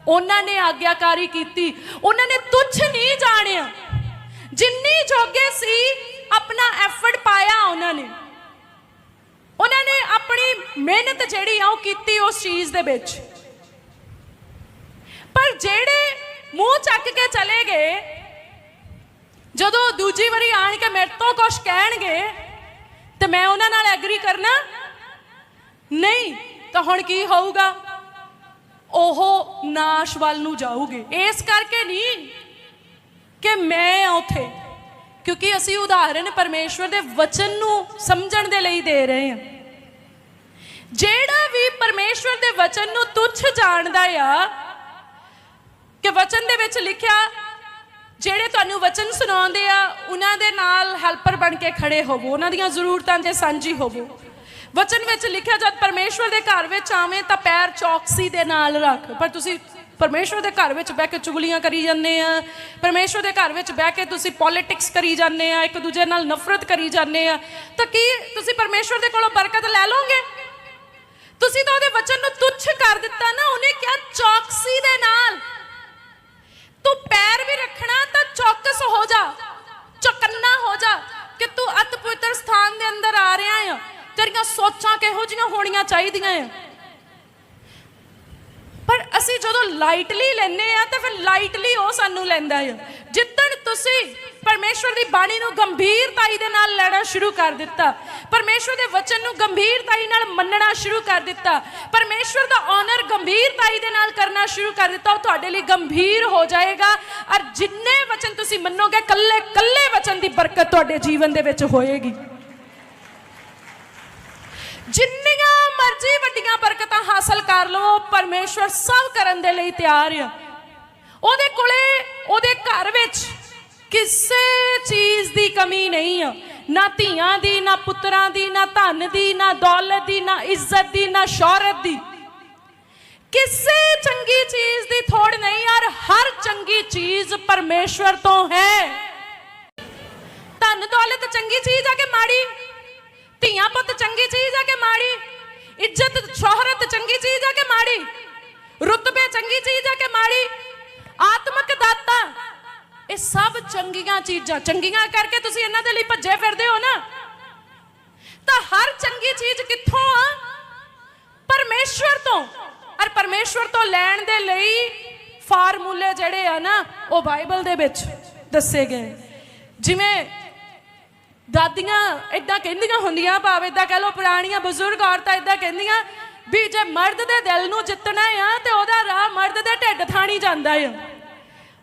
ਉਹਨਾਂ ਨੇ ਆਗਿਆਕਾਰੀ ਕੀਤੀ, ਉਹਨਾਂ ਨੇ ਤੁੱਛ ਨਹੀਂ ਜਾਣਿਆ। ਜਿੰਨੀ ਜੋਗੇ ਸੀ ਆਪਣਾ ਐਫਰਟ ਪਾਇਆ ਉਹਨਾਂ ਨੇ। ਉਹਨਾਂ ਨੇ ਆਪਣੀ ਮਿਹਨਤ ਜਿਹੜੀ ਆ ਉਹ ਕੀਤੀ ਉਸ ਚੀਜ਼ ਦੇ ਵਿੱਚ। ਪਰ ਜਿਹੜੇ ਮੂੰਹ ਚੱਕ ਕੇ ਚਲੇ ਗਏ, ਜਦੋਂ ਦੂਜੀ ਵਾਰੀ ਆਣ ਕੇ ਮੇਰੇ ਤੋਂ ਕੁਝ ਕਹਿਣਗੇ, ਤੇ ਮੈਂ ਉਹਨਾਂ ਨਾਲ ਐਗਰੀ ਕਰਨਾ, ਨਹੀਂ, ਤਾਂ ਹੁਣ ਕੀ ਹੋਊਗਾ? ਉਹ ਨਾਸ਼ ਵੱਲ ਨੂੰ ਜਾਊਗੇ। ਇਸ ਕਰਕੇ ਨਹੀਂ ਕਿ ਮੈਂ ਆ ਉਥੇ। ਕਿਉਂਕਿ ਅਸੀਂ ਉਦਾਹਰਨ ਪਰਮੇਸ਼ਵਰ ਦੇ ਵਚਨ ਨੂੰ ਸਮਝਣ ਦੇ ਲਈ ਦੇ ਰਹੇ ਹਾਂ। ਜਿਹੜਾ ਵੀ ਪਰਮੇਸ਼ਵਰ ਦੇ ਵਚਨ ਨੂੰ ਤੁੱਛ ਜਾਣਦਾ ਆ, ਕਿ ਵਚਨ ਦੇ ਵਿੱਚ ਲਿਖਿਆ, ਜਿਹੜੇ ਤੁਹਾਨੂੰ ਵਚਨ ਸੁਣਾਉਂਦੇ ਆ, ਉਹਨਾਂ ਦੇ ਨਾਲ ਹੈਲਪਰ ਬਣ ਕੇ ਖੜੇ ਹੋਵੋ, ਉਹਨਾਂ ਦੀਆਂ ਜ਼ਰੂਰਤਾਂ 'ਤੇ ਸਾਂਝੀ ਹੋਵੋ। ਵਚਨ ਵਿੱਚ ਲਿਖਿਆ, ਜਦ ਪਰਮੇਸ਼ਵਰ ਦੇ ਘਰ ਵਿੱਚ ਆਵੇਂ ਤਾਂ ਪੈਰ ਚੌਕਸੀ ਦੇ ਨਾਲ ਰੱਖ। ਪਰ ਤੁਸੀਂ ਪਰਮੇਸ਼ਵਰ ਦੇ ਘਰ ਵਿੱਚ ਬਹਿ ਕੇ ਚੁਗਲੀਆਂ ਕਰੀ ਜਾਂਦੇ ਆ। ਪਰਮੇਸ਼ਵਰ ਦੇ ਘਰ ਵਿੱਚ ਬਹਿ ਕੇ ਤੁਸੀਂ ਪੋਲਿਟਿਕਸ ਕਰੀ ਜਾਂਦੇ ਆ, ਇੱਕ ਦੂਜੇ ਨਾਲ ਨਫ਼ਰਤ ਕਰੀ ਜਾਂਦੇ ਆ। ਤਾਂ ਕੀ ਤੁਸੀਂ ਪਰਮੇਸ਼ਵਰ ਦੇ ਕੋਲੋਂ ਬਰਕਤ ਲੈ ਲਓਗੇ? ਤੁਸੀਂ ਤਾਂ ਉਹਦੇ ਵਚਨ ਨੂੰ ਤੁੱਛ ਕਰ ਦਿੱਤਾ ਨਾ, ਉਹਨੇ ਕਿਹਾ ਚੌਕਸੀ ਦੇ ਨਾਲ। ਤੂੰ ਪੈਰ ਵੀ ਰੱਖਣਾ ਤਾਂ ਚੌਕਸ ਹੋ ਜਾ, ਚੌਕੰਨਾ ਹੋ ਜਾ ਕਿ ਤੂੰ ਅਤ ਪਵਿੱਤਰ ਸਥਾਨ ਦੇ ਅੰਦਰ ਆ ਰਿਹਾ ਆ, ਤੇਰੀਆਂ ਸੋਚਾਂ ਕਿਹੋ ਜਿਹੀਆਂ ਹੋਣੀਆਂ ਚਾਹੀਦੀਆਂ ਆ। ਅਸੀਂ ਜਦੋਂ ਲਾਈਟਲੀ ਲੈਨੇ ਆ ਤਾਂ ਫਿਰ ਲਾਈਟਲੀ ਉਹ ਸਾਨੂੰ ਲੈਂਦਾ ਆ ਜਿੱਦਣ ਤੁਸੀਂ ਪਰਮੇਸ਼ਵਰ ਦੀ ਬਾਣੀ ਨੂੰ ਗੰਭੀਰਤਾਈ ਦੇ ਨਾਲ ਲੈਣਾ ਸ਼ੁਰੂ ਕਰ ਦਿੱਤਾ, ਪਰਮੇਸ਼ਵਰ ਦੇ ਵਚਨ ਨੂੰ ਗੰਭੀਰਤਾਈ ਨਾਲ ਮੰਨਣਾ ਸ਼ੁਰੂ ਕਰ ਦਿੱਤਾ, ਪਰਮੇਸ਼ਵਰ ਦਾ ਆਨਰ ਗੰਭੀਰਤਾਈ ਦੇ ਨਾਲ ਕਰਨਾ ਸ਼ੁਰੂ ਕਰ ਦਿੱਤਾ, ਉਹ ਤੁਹਾਡੇ ਲਈ ਗੰਭੀਰ ਹੋ ਜਾਏਗਾ। ਔਰ ਜਿੰਨੇ ਵਚਨ ਤੁਸੀਂ ਮੰਨੋਗੇ ਕੱਲੇ ਕੱਲੇ ਵਚਨ ਦੀ ਬਰਕਤ ਤੁਹਾਡੇ ਜੀਵਨ ਦੇ ਵਿੱਚ ਹੋਏਗੀ। ਜਿੰਨੀਆਂ ਮਰਜ਼ੀ ਵੱਡੀਆਂ ਬਰਕਤਾਂ ਹਾਸਲ ਕਰ ਲਓ ਪਰਮੇਸ਼ਵਰ ਸਭ ਕਰਨ ਦੇ ਲਈ ਤਿਆਰ ਆ। ਉਹਦੇ ਕੋਲੇ, ਉਹਦੇ ਘਰ ਵਿੱਚ ਕਿਸੇ ਚੀਜ਼ ਦੀ ਕਮੀ ਨਹੀਂ ਆ। ਨਾ ਧੀਆਂ ਦੀ, ਨਾ ਪੁੱਤਰਾਂ ਦੀ, ਨਾ ਧਨ ਦੀ, ਨਾ ਦੌਲਤ ਦੀ, ਨਾ ਇੱਜ਼ਤ ਦੀ, ਨਾ ਸ਼ੌਹਰਤ ਦੀ। ਕਿਸੇ ਚੰਗੀ ਚੀਜ਼ ਦੀ ਥੋੜ ਨਹੀਂ ਯਾਰ, ਹਰ ਚੰਗੀ ਚੀਜ਼ ਪਰਮੇਸ਼ਵਰ ਤੋਂ ਹੈ। ਧਨ ਦੌਲਤ ਚੰਗੀ ਚੀਜ਼ ਆ ਕਿ ਮਾੜੀ? ਧੀਆਂ ਪੁੱਤ ਚੰਗੀ ਚੀਜ਼ ਆ ਕਿ ਮਾੜੀ? ਇੱਜ਼ਤ, ਸ਼ੋਹਰਤ ਚੰਗੀ ਚੀਜ਼ ਆ ਕਿ ਮਾੜੀ? ਰੁਤਬੇ ਚੰਗੀ ਚੀਜ਼ ਆ ਕਿ ਮਾੜੀ? ਆਤਮਿਕ ਦਾਤਾ। ਇਹ ਸਭ ਚੰਗੀਆਂ ਚੀਜ਼ਾਂ। ਚੰਗੀਆਂ ਕਰਕੇ ਤੁਸੀਂ ਇਹਨਾਂ ਦੇ ਲਈ ਭੱਜੇ ਫਿਰਦੇ ਹੋ ਨਾ। ਤਾਂ ਹਰ ਚੰਗੀ ਚੀਜ਼ ਕਿੱਥੋਂ ਆ? ਪਰਮੇਸ਼ਵਰ ਤੋਂ। ਔਰ ਪਰਮੇਸ਼ਵਰ ਤੋਂ ਲੈਣ ਦੇ ਲਈ ਫਾਰਮੂਲੇ ਜਿਹੜੇ ਆ ਨਾ, ਉਹ ਬਾਈਬਲ ਦੇ ਵਿੱਚ ਦੱਸੇ ਗਏ। ਜਿਵੇਂ ਦਾਦੀਆਂ ਇਦਾਂ ਕਹਿੰਦੀਆਂ ਹੁੰਦੀਆਂ, ਭਾਵੇਂ ਇਦਾਂ ਕਹਿ ਲਓ ਪੁਰਾਣੀਆਂ ਬਜ਼ੁਰਗ ਔਰਤਾਂ ਇਦਾਂ ਕਹਿੰਦੀਆਂ ਵੀ ਜੇ ਮਰਦ ਦੇ ਦਿਲ ਨੂੰ ਜਿੱਤਣਾ ਆ ਤੇ ਉਹਦਾ ਰਾਹ ਮਰਦ ਦੇ ਢਿੱਡ ਥਾਣੀ ਜਾਂਦਾ ਆ।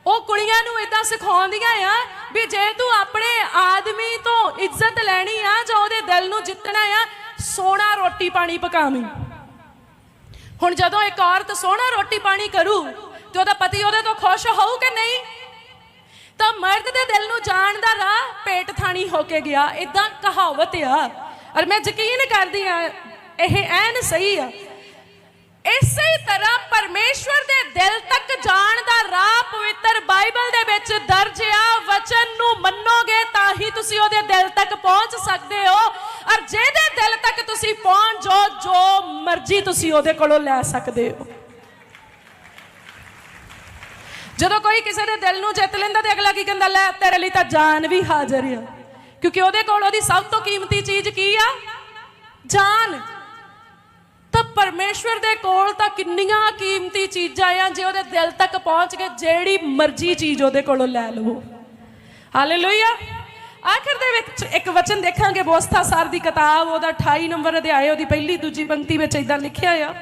ਉਹ ਕੁੜੀਆਂ ਨੂੰ ਇਦਾਂ ਸਿਖਾਉਂਦੀਆਂ ਆ ਵੀ ਜੇ ਤੂੰ ਆਪਣੇ ਆਦਮੀ ਤੋਂ ਇੱਜ਼ਤ ਲੈਣੀ ਆ, ਜਾਂ ਉਹਦੇ ਦਿਲ ਨੂੰ ਜਿੱਤਣਾ ਆ, ਸੋਹਣਾ ਰੋਟੀ ਪਾਣੀ ਪਕਾਵੀਂ। ਹੁਣ ਜਦੋਂ ਇੱਕ ਔਰਤ ਸੋਹਣਾ ਰੋਟੀ ਪਾਣੀ ਕਰੂ ਤੇ ਉਹਦਾ ਪਤੀ ਉਹਦੇ ਤੋਂ ਖੁਸ਼ ਹੋਊ ਕਿ ਨਹੀਂ? ਤਾਂ ਮਰਦ ਦੇ ਦਿਲ ਨੂੰ ਜਾਣ ਦਾ ਰਾਹ ਪੇਟ ਥਾਣੀ ਹੋ ਕੇ ਗਿਆ ਇਦਾਂ ਕਹਾਵਤ ਆ। ਔਰ ਮੈਂ ਯਕੀਨ ਕਰਦੀ ਆ ਇਹ ਐਨ ਸਹੀ ਆ। ਇਸੇ ਤਰ੍ਹਾਂ ਪਰਮੇਸ਼ਵਰ ਦੇ ਦਿਲ ਤੱਕ ਜਾਣ ਦਾ ਰਾਹ ਪਵਿੱਤਰ ਬਾਈਬਲ ਦੇ ਵਿੱਚ ਦਰਜ ਆ। ਵਚਨ ਨੂੰ ਮੰਨੋਗੇ ਤਾਂ ਹੀ ਤੁਸੀਂ ਉਹਦੇ ਦਿਲ ਤੱਕ ਪਹੁੰਚ ਸਕਦੇ ਹੋ। ਔਰ ਜਿਹਦੇ ਦਿਲ ਤੱਕ ਤੁਸੀਂ ਪਹੁੰਚ ਜੋ ਜੋ ਮਰਜ਼ੀ ਤੁਸੀਂ ਉਹਦੇ ਕੋਲੋਂ ਲੈ ਸਕਦੇ ਹੋ। ਜਦੋਂ ਕੋਈ ਕਿਸੇ ਦੇ ਦਿਲ ਨੂੰ ਜਿੱਤ ਲੈਂਦਾ ਤੇ ਅਗਲਾ ਕੀ ਕਹਿੰਦਾ, ਲੈ, ਤੇਰੇ ਲਈ ਤਾਂ ਜਾਨ ਵੀ ਹਾਜ਼ਰ ਆ। ਕਿਉਂਕਿ ਉਹਦੇ ਕੋਲ ਉਹਦੀ ਸਭ ਤੋਂ ਕੀਮਤੀ ਚੀਜ਼ ਕੀ ਆ? ਜਾਨ। ਤਾਂ ਪਰਮੇਸ਼ਵਰ ਦੇ ਕੋਲ ਤਾਂ ਕਿੰਨੀਆਂ ਕੀਮਤੀ ਚੀਜ਼ਾਂ ਆ ਜੇ ਉਹਦੇ ਦਿਲ ਤੱਕ ਪਹੁੰਚ ਕੇ ਜਿਹੜੀ ਮਰਜ਼ੀ ਚੀਜ਼ ਉਹਦੇ ਕੋਲੋਂ ਲੈ ਲਵੋ। ਹਾਲੇਲੂਇਆ ਆਖਿਰ ਦੇ ਵਿੱਚ ਇੱਕ ਵਚਨ ਦੇਖਾਂਗੇ ਬੋਸਥਾ ਸਰ ਦੀ ਕਿਤਾਬ, ਉਹਦਾ 28 ਨੰਬਰ ਅਧਿਆਇ ਉਹਦੀ ਪਹਿਲੀ ਦੂਜੀ ਪੰਕਤੀ ਵਿੱਚ ਇਦਾਂ ਲਿਖਿਆ ਆ।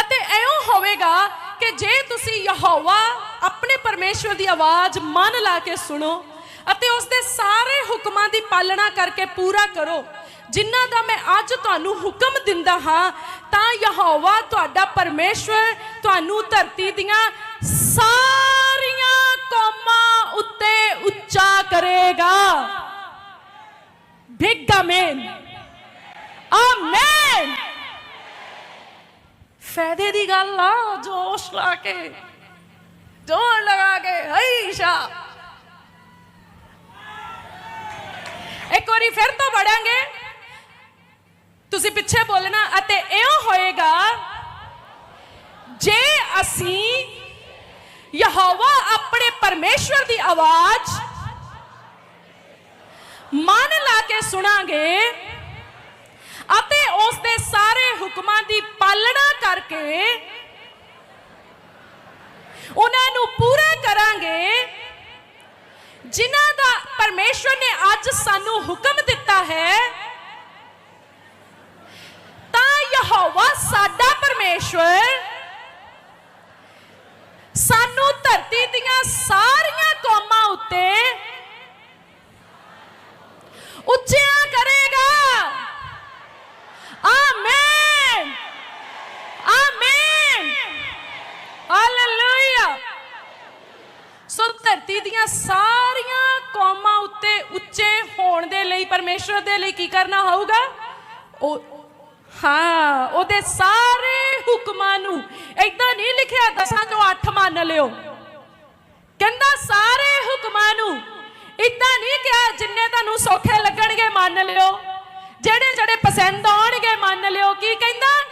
ਅਤੇ ਐਉਂ ਹੋਵੇਗਾ ਕਿ ਜੇ ਤੁਸੀਂ ਯਹੋਵਾ ਆਪਣੇ ਪਰਮੇਸ਼ਵਰ ਦੀ ਆਵਾਜ਼ ਮਨ ਲਾ ਕੇ ਸੁਣੋ ਅਤੇ ਉਸ ਦੇ ਸਾਰੇ ਹੁਕਮਾਂ ਦੀ ਪਾਲਣਾ ਕਰਕੇ ਪੂਰਾ ਕਰੋ, ਜਿਨ੍ਹਾਂ ਦਾ ਮੈਂ ਅੱਜ ਤੁਹਾਨੂੰ ਹੁਕਮ ਦਿੰਦਾ ਹਾਂ, ਤਾਂ ਯਹੋਵਾ ਤੁਹਾਡਾ ਪਰਮੇਸ਼ਵਰ ਤੁਹਾਨੂੰ ਧਰਤੀ ਦੀਆਂ ਸਾਰੀਆਂ ਕੌਮਾਂ ਉੱਤੇ ਉੱਚਾ ਕਰੇਗਾ। ਬਿਗ ਆਮੇਨ ਆਮੇਨ ਫਾਇਦੇ ਦੀ ਗੱਲ ਆ, ਜੋਸ਼ ਲਾ ਕੇ ਜੋਰ ਲਗਾ ਕੇ ਹਈਸ਼ਾ ਇੱਕ ਵਾਰੀ ਫਿਰ ਤੋਂ ਪੜਾਂਗੇ ਤੁਸੀਂ ਪਿੱਛੇ ਬੋਲਣਾ ਅਤੇ ਇਉਂ ਹੋਏਗਾ, ਜੇ ਅਸੀਂ ਯਹੋਵਾ ਆਪਣੇ ਪਰਮੇਸ਼ਵਰ ਦੀ ਆਵਾਜ਼ ਮਨ ਲਾ ਕੇ ਸੁਣਾਂਗੇ ਹੁਕਮਾਂ ਦੀ ਪਾਲਣਾ ਕਰਕੇ ਉਹਨਾਂ ਨੂੰ ਪੂਰਾ ਕਰਾਂਗੇ। ਜਿਨ੍ਹਾਂ ਦਾ ਪਰਮੇਸ਼ਵਰ ਨੇ ਅੱਜ ਸਾਨੂੰ ਹੁਕਮ ਦਿੱਤਾ ਹੈ, ਤਾਂ ਯਹੋਵਾ ਸਾਡਾ ਪਰਮੇਸ਼ਵਰ ਸਾਨੂੰ ਧਰਤੀ ਦੀਆਂ ਸਾਰੀਆਂ ਕੌਮਾਂ ਉੱਤੇ ਉੱਚਿਆਂ ਕਰੇਗਾ ਆਮੇਨ ਆਮੇਨ ਹਾਲੇਲੂਇਆ ਸੋ ਧਰਤੀ ਦੀਆਂ ਸਾਰੀਆਂ ਕੌਮਾਂ ਉੱਤੇ ਉੱਚੇ ਹੋਣ ਦੇ ਲਈ, ਪਰਮੇਸ਼ਵਰ ਦੇ ਲਈ ਕੀ ਕਰਨਾ ਹੋਊਗਾ? ਉਹ, ਹਾਂ, ਉਹਦੇ ਸਾਰੇ ਹੁਕਮਾਂ ਨੂੰ ਐਦਾਂ ਨਹੀਂ ਲਿਖਿਆ ਦਸਾਂ ਚੋਂ ਅੱਠ ਮੰਨ ਲਿਓ। ਕਹਿੰਦਾ ਸਾਰੇ ਹੁਕਮਾਂ ਨੂੰ ਇਦਾਂ ਨਹੀਂ ਕਿਹਾ ਜਿੰਨੇ ਤੁਹਾਨੂੰ ਸੌਖੇ ਲੱਗਣਗੇ ਮੰਨ ਲਿਓ। ਜਿਹੜੇ ਜਿਹੜੇ ਪਸੰਦ ਆਉਣਗੇ ਮੰਨ ਲਿਓ। ਕੀ ਕਹਿੰਦਾ?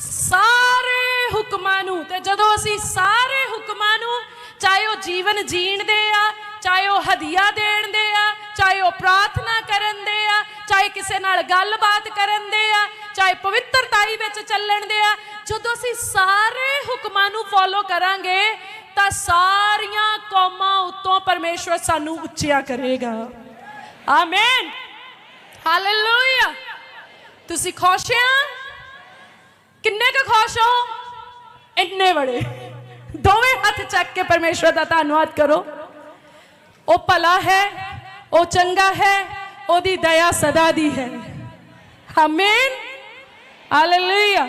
ਸਾਰੇ ਹੁਕਮਾਂ ਨੂੰ। ਤੇ ਜਦੋਂ ਅਸੀਂ ਸਾਰੇ ਹੁਕਮਾਂ ਨੂੰ ਚਾਹੇ ਉਹ ਜੀਵਨ ਜੀਣ ਦੇ ਆ, ਚਾਹੇ ਉਹ ਹਦੀਆ ਦੇਣ ਦੇ ਆ, ਚਾਹੇ ਉਹ ਪ੍ਰਾਰਥਨਾ ਕਰਨ ਦੇ ਆ, ਚਾਹੇ ਕਿਸੇ ਨਾਲ ਗੱਲਬਾਤ ਕਰਨ ਦੇ ਆ, ਚਾਹੇ ਪਵਿੱਤਰਤਾਈ ਵਿੱਚ ਚੱਲਣ ਦੇ ਆ, ਜਦੋਂ ਅਸੀਂ ਸਾਰੇ ਹੁਕਮਾਂ ਨੂੰ ਫੋਲੋ ਕਰਾਂਗੇ, ਤਾਂ ਸਾਰੀਆਂ ਕੌਮਾਂ ਉੱਤੋਂ ਪਰਮੇਸ਼ਵਰ ਸਾਨੂੰ ਉੱਚਿਆ ਕਰੇਗਾ। ਆਮੇਨ ਹਾਲੇਲੂਇਆ ਤੁਸੀਂ ਖੁਸ਼ ਆ? ਕਿੰਨੇ ਕੁ ਖੁਸ਼ ਹੋ? ਇੰਨੇ ਬੜੇ। ਦੋਵੇਂ ਹੱਥ ਚੱਕ ਕੇ ਪਰਮੇਸ਼ਵਰ ਦਾ ਧੰਨਵਾਦ ਕਰੋ। ਉਹ ਭਲਾ ਹੈ, ਉਹ ਚੰਗਾ ਹੈ, ਉਹਦੀ ਦਇਆ ਸਦਾ ਦੀ ਹੈ। Amen hallelujah